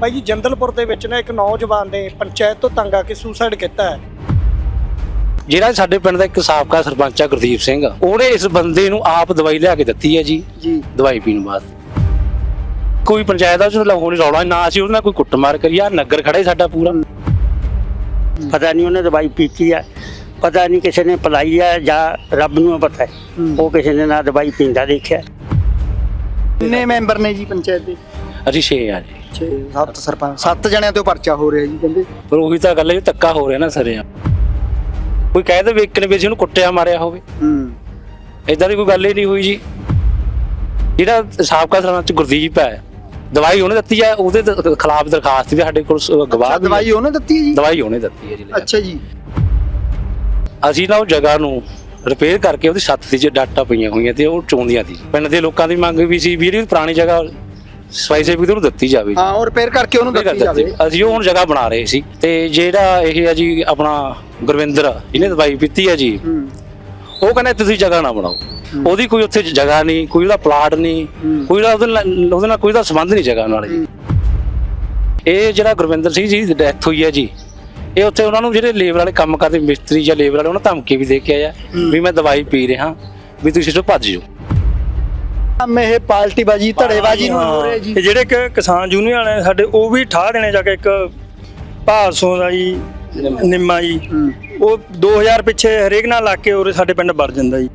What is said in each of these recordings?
ਭਾਈ ਜੀ ਜੰਦਲਪੁਰ ਦੇ ਵਿੱਚ ਨਾ ਇੱਕ ਨੌਜਵਾਨ ਨੇ ਪੰਚਾਇਤ ਤੋਂ ਤੰਗ ਆ ਕੇ ਸੁਸਾਈਡ ਕੀਤਾ ਹੈ। ਜਿਹੜਾ ਸਾਡੇ ਪਿੰਡ ਦਾ ਇੱਕ ਸਾਬਕਾ ਸਰਪੰਚ ਆ ਗੁਰਦੀਪ ਸਿੰਘ ਉਹਨੇ ਇਸ ਬੰਦੇ ਨੂੰ ਆਪ ਦਵਾਈ ਲਿਆ ਕੇ ਦਿੱਤੀ ਹੈ ਜੀ। ਜੀ। ਦਵਾਈ ਪੀਣ ਵਾਸਤੇ ਕੋਈ ਪੰਚਾਇਤ ਦਾ ਉਸ ਨੂੰ ਰੌਲਾ ਨਾ ਅਸੀਂ ਉਹਦੇ ਨਾਲ ਕੋਈ ਕੁੱਟਮਾਰ ਕਰੀ ਆ ਨਗਰ ਖੜਾ ਹੀ ਸਾਡਾ ਪੂਰਾ। ਪਤਾ ਨਹੀਂ ਉਹਨੇ ਦਵਾਈ ਪੀਤੀ ਹੈ ਪਤਾ ਨਹੀਂ ਕਿਸੇ ਨੇ ਪਲਾਈ ਹੈ ਜਾਂ ਰੱਬ ਨੂੰ ਪਤਾ। ਹੈ। ਉਹ ਕਿਸੇ ਨੇ ਨਾ ਦਵਾਈ ਪੀਂਦਾ ਦੇਖਿਆ। ਕਿੰਨੇ ਮੈਂਬਰ ਨੇ ਜੀ ਪੰਚਾਇਤ ਦੇ? ਅਸੀਂ ਛੇ ਆ ਜੀ। 6 7 ਸਰਪੰਚ 7 ਜਣਿਆਂ ਤੋਂ ਪਰਚਾ ਹੋ ਰਿਹਾ ਜੀ ਕਹਿੰਦੇ। ਪਰ ਉਹੀ ਤਾਂ ਗੱਲ ਹੈ ਜੀ ਧੱਕਾ ਹੋ ਰਿਹਾ ਨਾ ਸਰਿਆ ਕੋਈ ਕਹਿ ਦੇ ਵੇਖਣ ਵੀ ਅਸੀਂ ਉਹਨੂੰ ਕੁੱਟਿਆ ਮਾਰਿਆ ਹੋਵੇ। ਹੂੰ। ਇਦਾਂ ਦੀ ਕੋਈ ਗੱਲ ਹੀ ਨਹੀਂ ਹੋਈ ਜੀ। ਜਿਹੜਾ ਸਾਬਕਾ ਸਰਪੰਚ ਗੁਰਦੀਪ ਹੈ ਦਵਾਈ ਉਹਨੇ ਦਿੱਤੀ ਹੈ ਉਹਦੇ ਦ- ਖਿਲਾਫ ਦਰਖਾਸਤ ਵੀ ਸਾਡੇ ਕੋਲ ਗਵਾਹ। ਦਵਾਈ ਉਹਨੇ ਦਿੱਤੀ ਹੈ ਜੀ? ਦਵਾਈ ਉਹਨੇ ਦਿੱਤੀ ਹੈ ਜੀ। ਅੱਛਾ ਜੀ। ਅਸੀਂ ਨਾ ਉਹ ਜਗ੍ਹਾ ਨੂੰ ਰਿਪੇਅਰ ਕਰਕੇ ਉਹਦੀ ਛੱਤ ਤੇ ਜੇ ਡਾਟਾ ਪਈਆਂ ਹੋਈਆਂ ਤੇ ਉਹ ਚੋਂਦੀਆਂ ਸੀ। ਪਿੰਡ ਦੇ ਲੋਕਾਂ ਦੀ ਮੰਗ ਵੀ ਸੀ ਵੀ ਜਿਹੜੀ ਪੁਰਾਣੀ ਜਗ੍ਹਾ ਸਫ਼ਾਈ ਸੇਵਕ ਨੂੰ ਦਿੱਤੀ ਜਾਵੇ। ਹਾਂ ਉਹ ਰਿਪੇਅਰ ਕਰਕੇ ਉਹਨੂੰ ਦਿੱਤੀ ਜਾਵੇ। ਅਸੀਂ ਉਹ ਹੁਣ ਜਗ੍ਹਾ ਬਣਾ ਰਹੇ ਸੀ। ਤੇ ਜਿਹੜਾ ਇਹ ਹੈ ਜੀ ਆਪਣਾ ਗੁਰਵਿੰਦਰ ਜਿਹਨੇ ਦਵਾਈ ਪੀਤੀ ਹੈ ਜੀ ਉਹ ਕਹਿੰਦਾ ਤੁਸੀਂ ਜਗ੍ਹਾ ਨਾ ਬਣਾਓ। ਉਹਦੀ ਕੋਈ ਉੱਥੇ ਜਗ੍ਹਾ ਨਹੀਂ ਕੋਈ ਉਹਦਾ ਪਲਾਟ ਨਹੀਂ ਕੋਈ ਉਹਦਾ ਉਹਦੇ ਨਾਲ ਕੋਈ ਦਾ ਸੰਬੰਧ ਨਹੀਂ ਜਗ੍ਹਾ ਨਾਲ ਜੀ। ਇਹ ਜਿਹੜਾ ਗੁਰਵਿੰਦਰ ਸਿੰਘ ਜੀ ਦੀ ਡੈਥ ਹੋਈ ਹੈ ਜੀ ਇਹ ਉੱਥੇ ਉਹਨਾਂ ਨੂੰ ਜਿਹੜੇ ਲੇਬਰ ਵਾਲੇ ਕੰਮ ਕਰਦੇ ਮਿਸਤਰੀ ਜਾਂ ਲੇਬਰ ਵਾਲੇ ਉਹਨਾਂ ਧਮਕੀ ਵੀ ਦੇ ਕੇ ਆਇਆ ਵੀ ਮੈਂ ਦਵਾਈ ਪੀ ਰਿਹਾ ਵੀ ਤੁਸੀਂ ਤੋਂ ਭੱਜ ਜਾਓ। ਕੰਮ ਇਹ ਪਾਲਟੀ ਬਾਜੀ ਧੜੇਬਾਜੀ ਨੂੰ ਹੋ। ਰਿਹਾ ਜੀ। ਤੇ ਜਿਹੜੇ ਕਿ ਕਿਸਾਨ ਯੂਨੀਅਨ ਵਾਲੇ ਨੇ ਸਾਡੇ ਉਹ ਵੀ ਠਾਹ ਦੇਣੇ ਜਾ ਕੇ ਇੱਕ ਭਾਰਸੋਂ ਦਾ ਜੀ ਨਿੰਮਾ। ਜੀ। ਉਹ 2000 ਪਿੱਛੇ ਹਰੇਕ ਨਾਲ ਲਾ ਕੇ ਉਰੇ ਸਾਡੇ ਪਿੰਡ ਵੜ ਜਾਂਦਾ ਜੀ।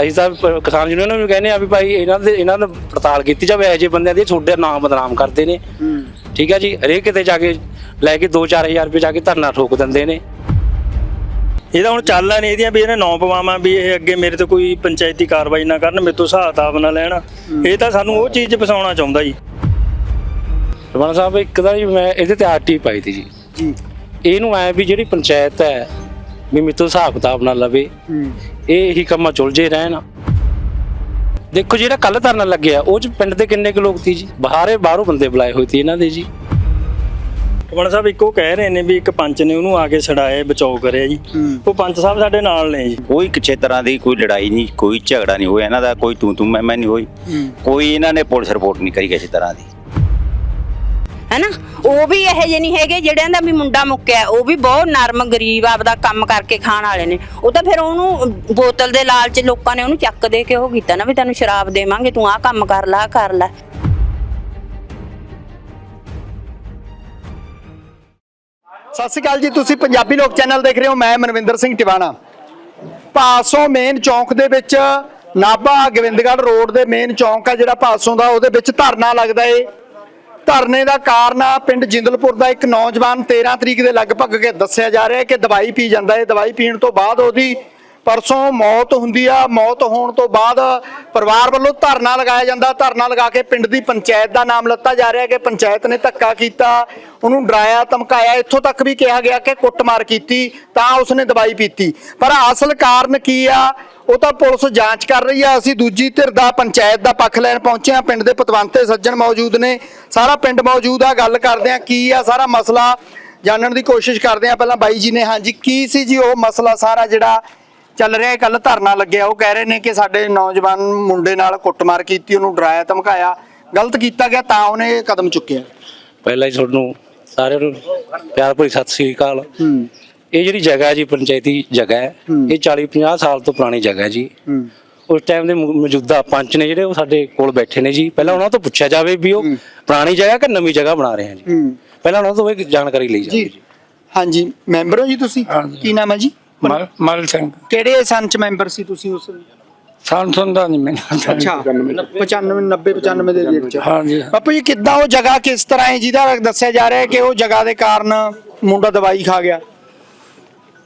ਅਸੀਂ ਤਾਂ ਕਿਸਾਨ ਯੂਨੀਅਨ ਨੂੰ ਵੀ ਕਹਿੰਦੇ ਆ ਵੀ ਭਾਈ ਇਹਨਾਂ ਦੇ ਇਹਨਾਂ ਦਾ ਪੜਤਾਲ ਕੀਤੀ ਜਾਵੇ ਇਹੋ ਜਿਹੇ ਬੰਦਿਆਂ ਦੀ ਛੋਟੇ ਨਾਮ ਬਦਨਾਮ ਕਰਦੇ ਨੇ। ਠੀਕ ਹੈ ਜੀ ਹਰੇਕ ਕਿਤੇ ਜਾ ਕੇ ਲੈ ਕੇ 2-4000 ਰੁਪਏ ਜਾ ਕੇ ਧਰਨਾ ਠੋਕ ਦਿੰਦੇ ਨੇ। ਇਹਦਾ ਹੁਣ ਚੱਲਦਾ ਨਹੀਂ ਇਹਦੀਆਂ ਵੀ ਇਹਨੇ ਨੌ ਪਵਾਵਾਂ ਵੀ ਇਹ ਅੱਗੇ ਮੇਰੇ ਤੇ ਕੋਈ ਪੰਚਾਇਤੀ ਕਾਰਵਾਈ ਨਾ ਕਰਨ ਮੇਰੇ ਤੋਂ ਹਿਸਾਬ ਕਿਤਾਬ ਨਾ ਲੈਣ। ਇਹ ਤਾਂ ਸਾਨੂੰ ਉਹ ਚੀਜ਼ ਫਸਾਉਣਾ ਚਾਹੁੰਦਾ ਜੀ। ਰਮਨ ਸਾਹਿਬ ਇੱਕ ਦਾ ਜੀ ਮੈਂ ਇਹਦੇ ਤੇ ਆਰਟੀ ਪਾਈ ਤੀ ਜੀ। ਜੀ। ਇਹਨੂੰ ਐ ਵੀ ਜਿਹੜੀ ਪੰਚਾਇਤ ਹੈ ਵੀ ਮੇਰੇ ਤੋਂ ਹਿਸਾਬ ਕਿਤਾਬ ਨਾ ਲਵੇ। ਇਹ ਇਹੀ ਕੰਮਾਂ ਚੁਲਝੇ ਰਹਿਣ। ਦੇਖੋ ਜਿਹੜਾ ਕੱਲ ਧਰਨਾ ਲੱਗਿਆ ਉਹ ਚ ਪਿੰਡ ਦੇ ਕਿੰਨੇ ਕੁ ਲੋਕ ਸੀ ਜੀ? ਬਾਹਰੇ ਬਾਹਰੋਂ ਬੰਦੇ ਬੁਲਾਏ ਹੋਏ ਸੀ ਇਹਨਾਂ ਦੇ ਜੀ। ਕਮਲ ਸਾਹਿਬ ਇੱਕੋ ਕਹਿ ਰਹੇ ਨੇ ਵੀ ਇੱਕ ਪੰਚ ਨੇ ਉਹਨੂੰ ਆ ਕੇ ਛਡਾਏ ਬਚਾਓ ਕਰਿਆ ਜੀ। ਉਹ ਪੰਚ ਸਾਹਿਬ ਸਾਡੇ ਨਾਲ ਨੇ ਜੀ। ਕੋਈ ਕਿਸੇ ਤਰ੍ਹਾਂ ਦੀ ਕੋਈ ਲੜਾਈ ਨਹੀਂ ਕੋਈ ਝਗੜਾ ਨਹੀਂ ਹੋਇਆ ਇਹਨਾਂ ਦਾ ਕੋਈ ਤੂੰ ਤੂੰ ਮੈਂ ਮੈਂ ਨਹੀਂ ਹੋਈ। ਕੋਈ ਇਹਨਾਂ ਨੇ ਪੁਲਿਸ ਰਿਪੋਰਟ ਨਹੀਂ ਕਰੀ ਕਿਸੇ ਤਰ੍ਹਾਂ ਦੀ। ਹੈਨਾ? ਉਹ ਵੀ ਇਹੋ ਜਿਹੇ ਨਹੀਂ ਹੈਗੇ ਜਿਹੜਿਆਂ ਦਾ ਵੀ ਮੁੰਡਾ ਮੁੱਕਿਆ ਉਹ ਵੀ ਬਹੁਤ ਨਰਮ ਗਰੀਬ ਆਪਦਾ ਕੰਮ ਕਰਕੇ ਖਾਣ ਵਾਲੇ ਨੇ। ਉਹ ਤਾਂ ਫਿਰ ਉਹਨੂੰ ਬੋਤਲ ਦੇ ਲਾਲਚ ਲੋਕਾਂ ਨੇ ਉਹਨੂੰ ਚੱਕ ਦੇ ਕੇ ਉਹ ਕੀਤਾ ਨਾ ਵੀ ਤੈਨੂੰ ਸ਼ਰਾਬ ਦੇਵਾਂਗੇ ਤੂੰ ਆਹ ਕੰਮ ਕਰ ਲੈ ਆਹ ਕਰ ਲੈ। ਸਤਿ ਸ਼੍ਰੀ ਅਕਾਲ ਜੀ, ਤੁਸੀਂ ਪੰਜਾਬੀ ਲੋਕ ਚੈਨਲ ਦੇਖ ਰਹੇ ਹੋ, ਮੈਂ ਮਨਵਿੰਦਰ ਸਿੰਘ ਟਿਵਾਣਾ। ਪਾਸੋਂ ਮੇਨ ਚੌਂਕ ਦੇ ਵਿੱਚ ਨਾਭਾ ਗੋਬਿੰਦਗੜ੍ਹ ਰੋਡ ਦੇ ਮੇਨ ਚੌਂਕ ਆ, ਜਿਹੜਾ ਪਾਸੋਂ ਦਾ, ਉਹਦੇ ਵਿੱਚ ਧਰਨਾ ਲੱਗਦਾ ਏ। ਧਰਨੇ ਦਾ ਕਾਰਨ ਆ, ਪਿੰਡ ਜਿੰਦਲਪੁਰ ਦਾ ਇੱਕ ਨੌਜਵਾਨ 13 ਤਰੀਕ ਦੇ ਲਗਭਗ ਕੇ ਦੱਸਿਆ ਜਾ ਰਿਹਾ ਕਿ ਦਵਾਈ ਪੀ ਜਾਂਦਾ ਏ। ਦਵਾਈ ਪੀਣ ਤੋਂ ਬਾਅਦ ਉਹਦੀ ਪਰਸੋਂ ਮੌਤ ਹੁੰਦੀ ਆ, ਮੌਤ ਹੋਣ ਤੋਂ ਬਾਅਦ ਪਰਿਵਾਰ ਵੱਲੋਂ ਧਰਨਾ ਲਗਾਇਆ ਜਾਂਦਾ। ਧਰਨਾ ਲਗਾ ਕੇ ਪਿੰਡ ਦੀ ਪੰਚਾਇਤ ਦਾ ਨਾਮ ਲੱਤਾ ਜਾ ਰਿਹਾ ਕਿ ਪੰਚਾਇਤ ਨੇ ਧੱਕਾ ਕੀਤਾ, ਉਹਨੂੰ ਡਰਾਇਆ, ਧਮਕਾਇਆ। ਇੱਥੋਂ ਤੱਕ ਵੀ ਕਿਹਾ ਗਿਆ ਕਿ ਕੁੱਟਮਾਰ ਕੀਤੀ, ਤਾਂ ਉਸਨੇ ਦਵਾਈ ਪੀਤੀ। ਪਰ ਅਸਲ ਕਾਰਨ ਕੀ ਆ? ਉਹ ਤਾਂ ਪੁਲਿਸ ਜਾਂਚ ਕਰ ਰਹੀ ਆ। ਅਸੀਂ ਦੂਜੀ ਧਿਰ ਦਾ ਪੰਚਾਇਤ ਦਾ ਪੱਖ ਲੈਣ ਪਹੁੰਚੇ ਆ ਪਿੰਡ ਦੇ ਪਤਵੰਤੇ ਸੱਜਣ ਮੌਜੂਦ ਨੇ। ਸਾਰਾ ਪਿੰਡ ਮੌਜੂਦ ਆ। ਗੱਲ ਕਰਦੇ ਆ ਕੀ ਆ ਸਾਰਾ ਮਸਲਾ। ਜਾਣਨ ਦੀ ਕੋਸ਼ਿਸ਼ ਕਰਦੇ ਆ ਪਹਿਲਾਂ ਬਾਈ ਜੀ ਨੇ। ਹਾਂਜੀ, ਕੀ ਸੀ ਜੀ ਉਹ ਮਸਲਾ ਸਾਰਾ ਜਿਹੜਾ ਚੱਲ ਰਿਹਾ ਕੱਲ ਧਰਨਾ ਲੱਗਿਆ। ਉਹ ਕਹਿ ਰਹੇ ਨੇ ਕਿ ਸਾਡੇ ਨੌਜਵਾਨ ਮੁੰਡੇ ਨਾਲ ਕੁੱਟਮਾਰ ਕੀਤੀ ਉਹਨੂੰ ਡਰਾਇਆ ਧਮਕਾਇਆ ਗਲਤ ਕੀਤਾ ਗਿਆ ਤਾਂ ਉਹਨੇ ਇਹ ਕਦਮ ਚੁੱਕਿਆ। ਪਹਿਲਾਂ ਹੀ ਤੁਹਾਨੂੰ ਸਾਰਿਆਂ ਨੂੰ ਪਿਆਰ ਭਰੀ ਸਤਿ ਸ੍ਰੀ ਅਕਾਲ। ਹੂੰ। ਇਹ ਜਿਹੜੀ ਜਗ੍ਹਾ ਹੈ ਜੀ ਪੰਚਾਇਤੀ ਜਗ੍ਹਾ ਹੈ ਇਹ 40 50 ਸਾਲ ਤੋਂ ਪੁਰਾਣੀ ਜਗ੍ਹਾ ਹੈ ਜੀ। ਹੂੰ। ਉਸ ਟਾਈਮ ਦੇ ਮੌਜੂਦਾ ਪੰਚ ਨੇ ਜਿਹੜੇ ਉਹ ਸਾਡੇ ਕੋਲ ਬੈਠੇ ਨੇ ਜੀ। ਪਹਿਲਾਂ ਉਹਨਾਂ ਤੋਂ ਪੁੱਛਿਆ ਜਾਵੇ ਵੀ ਉਹ ਪੁਰਾਣੀ ਜਗ੍ਹਾ ਕਿ ਨਵੀਂ ਜਗ੍ਹਾ ਬਣਾ ਰਹੇ ਆ ਜੀ। ਹੂੰ। ਪਹਿਲਾਂ ਉਹਨਾਂ ਤੋਂ ਇਹ ਜਾਣਕਾਰੀ ਲਈ ਜਾਵੇ ਜੀ। ਹਾਂਜੀ। ਮੈਂਬਰ ਹੋ ਜੀ ਤੁਸੀਂ? ਕੀ ਨਾਮ ਹੈ ਜੀ? ਮਲ ਮਲ ਸਿੰਘ। ਕਿਹੜੇ ਸੰਨ ਚ ਮੈਂਬਰ ਸੀ ਤੁਸੀਂ ਉਸ ਸਾਂਸਨ ਦਾ ਨਹੀਂ ਮੈਨੂੰ ਅੱਛਾ। 95 90 95 ਦੇ ਗੇਟ ਚ ਹਾਂਜੀ। ਬਾਪੂ ਜੀ ਕਿੱਦਾਂ ਉਹ ਜਗ੍ਹਾ ਕਿਸ ਤਰ੍ਹਾਂ ਹੈ ਜਿਹਦਾ ਦੱਸਿਆ ਜਾ ਰਿਹਾ ਹੈ ਕਿ ਉਹ ਜਗ੍ਹਾ ਦੇ ਕਾਰਨ ਮੁੰਡਾ ਦਵਾਈ ਖਾ ਗਿਆ?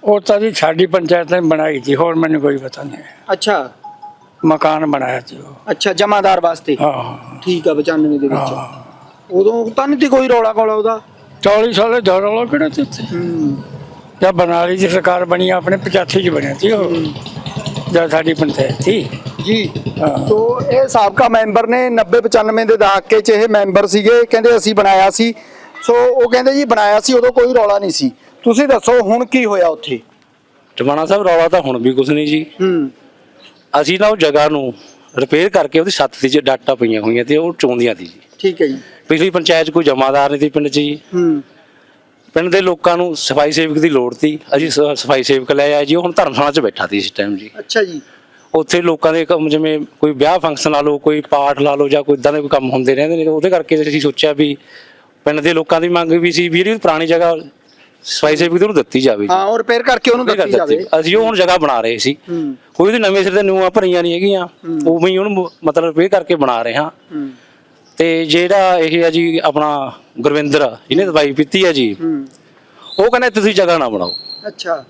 ਉਹ ਤਾਂ ਜੀ ਸਾਡੀ ਪੰਚਾਇਤ ਨੇ ਬਣਾਈ ਸੀ ਹੋਰ ਮੈਨੂੰ ਕੋਈ ਪਤਾ ਨਹੀਂ। ਅੱਛਾ। ਮਕਾਨ ਬਣਾਇਆ ਸੀ ਉਹ। ਅੱਛਾ ਜਮਾਦਾਰ ਵਾਸਤੇ? ਹਾਂ। ਠੀਕ ਆ 95 ਦੇ ਵਿੱਚ। ਹਾਂ। ਉਦੋਂ ਤਾਂ ਨਹੀਂ ਸੀ ਕੋਈ ਰੌਲਾ ਕੋਲਾ ਉਹਦਾ? 40 ਸਾਲੇ ਦੌੜ ਵਾਲਾ ਕਿਹੜਾ ਉੱਥੇ? ਹੂੰ। ਜਦ ਬਨਾਲੀ ਦੀ ਸਰਕਾਰ ਬਣੀ ਆਪਣੇ 85 ਚ ਬਣਿਆ ਸੀ ਉਹ ਜਦ ਸਾਡੀ ਪੰਚਾਇਤ ਸੀ। ਜੀ। ਤੋ ਇਹ ਸਾਬਕਾ ਮੈਂਬਰ ਨੇ 90 95 ਦੇ ਦਹਾਕੇ 'ਚ ਇਹ ਮੈਂਬਰ ਸੀਗੇ ਕਹਿੰਦੇ ਅਸੀਂ ਬਣਾਇਆ ਸੀ। ਸੋ ਉਹ ਕਹਿੰਦੇ ਜੀ ਬਣਾਇਆ ਸੀ ਉਦੋਂ ਕੋਈ ਰੌਲਾ ਨਹੀਂ ਸੀ। ਤੁਸੀਂ ਦੱਸੋ ਹੁਣ ਕੀ ਹੋਇਆ ਉੱਥੇ? ਟਮਾਣਾ ਸਾਹਿਬ ਰੌਲਾ ਤਾਂ ਹੁਣ ਵੀ ਕੁਝ ਨਹੀਂ ਜੀ। ਹੂੰ। ਅਸੀਂ ਨਾ ਉਹ ਜਗ੍ਹਾ ਨੂੰ ਰਿਪੇਅਰ ਕਰਕੇ ਉਹਦੀ ਛੱਤ ਤੇ ਜੇ ਡਾਟਾ ਪਈਆਂ ਹੋਈਆਂ ਤੇ ਉਹ ਚੋਂਦੀਆਂ ਸੀ ਜੀ। ਠੀਕ ਹੈ ਜੀ। ਪਿਛਲੀ ਪੰਚਾਇਤ 'ਚ ਕੋਈ ਜਮਾਦਾਰ ਨਹੀਂ ਸੀ ਪਿੰਡ 'ਚ ਜੀ। ਹੂੰ। ਪਿੰਡ ਦੇ ਲੋਕਾਂ ਨੂੰ ਸਫ਼ਾਈ ਸੇਵਕ ਦੀ ਲੋੜ ਸੀ। ਅਸੀਂ ਸ- ਸਫ਼ਾਈ ਸੇਵਕ ਲੈ ਆਏ ਜੀ ਉਹ ਹੁਣ ਧਰਮਸ਼ਾਲਾ 'ਚ ਬੈਠਾ ਸੀ ਇਸ ਟਾਈਮ ਜੀ। ਅੱਛਾ ਜੀ। ਉੱਥੇ ਲੋਕਾਂ ਦੇ ਕੰਮ ਜਿਵੇਂ ਕੋਈ ਵਿਆਹ ਫੰਕਸ਼ਨ ਲਾ ਲਓ ਕੋਈ ਪਾਠ ਲਾ ਲਓ ਜਾਂ ਕੋਈ ਇਦਾਂ ਦੇ ਕੋਈ ਕੰਮ ਹੁੰਦੇ ਰਹਿੰਦੇ ਨੇ ਉਹਦੇ ਕਰਕੇ ਅਸੀਂ ਸੋਚਿਆ ਵੀ ਪਿੰਡ ਦੇ ਲੋਕਾਂ ਦੀ ਮੰਗ ਵੀ ਸੀ ਵੀ ਜਿਹੜੀ ਪੁਰਾਣੀ ਜਗ੍ਹਾ ਸਫ਼ਾਈ ਸੇਵਕ ਦੀ ਉਹਨੂੰ ਦਿੱਤੀ ਜਾਵੇ ਜੀ। ਹਾਂ ਉਹ ਰਿਪੇਅਰ ਕਰਕੇ ਉਹਨੂੰ ਦਿੱਤੀ ਜਾਵੇ। ਅਸੀਂ ਉਹ ਹੁਣ ਜਗ੍ਹਾ ਬਣਾ ਰਹੇ ਸੀ। ਹੂੰ। ਕੋਈ ਉਹਦੇ ਨਵੇਂ ਸਿਰ ਤੇ ਨਿਊਆਂ ਭਰੀਆਂ ਨਹੀਂ ਹੈਗੀਆਂ। ਉਵੇਂ ਹੀ ਉਹਨੂੰ ਮ- ਮਤਲਬ ਰਿਪੇਅਰ ਕਰਕੇ ਬਣਾ ਰਹੇ ਹਾਂ। ਹੂੰ। ਤੇ ਜਿਹੜਾ ਇਹ ਹੈ ਜੀ ਆਪਣਾ ਗੁਰਵਿੰਦਰ ਇਹਨੇ ਦਵਾਈ ਪੀਤੀ ਹੈ ਜੀ। ਹੂੰ। ਉਹ ਕਹਿੰਦਾ ਤੁਸੀਂ ਜਗ੍ਹਾ ਨਾ ਬਣਾਓ। ਅੱਛਾ।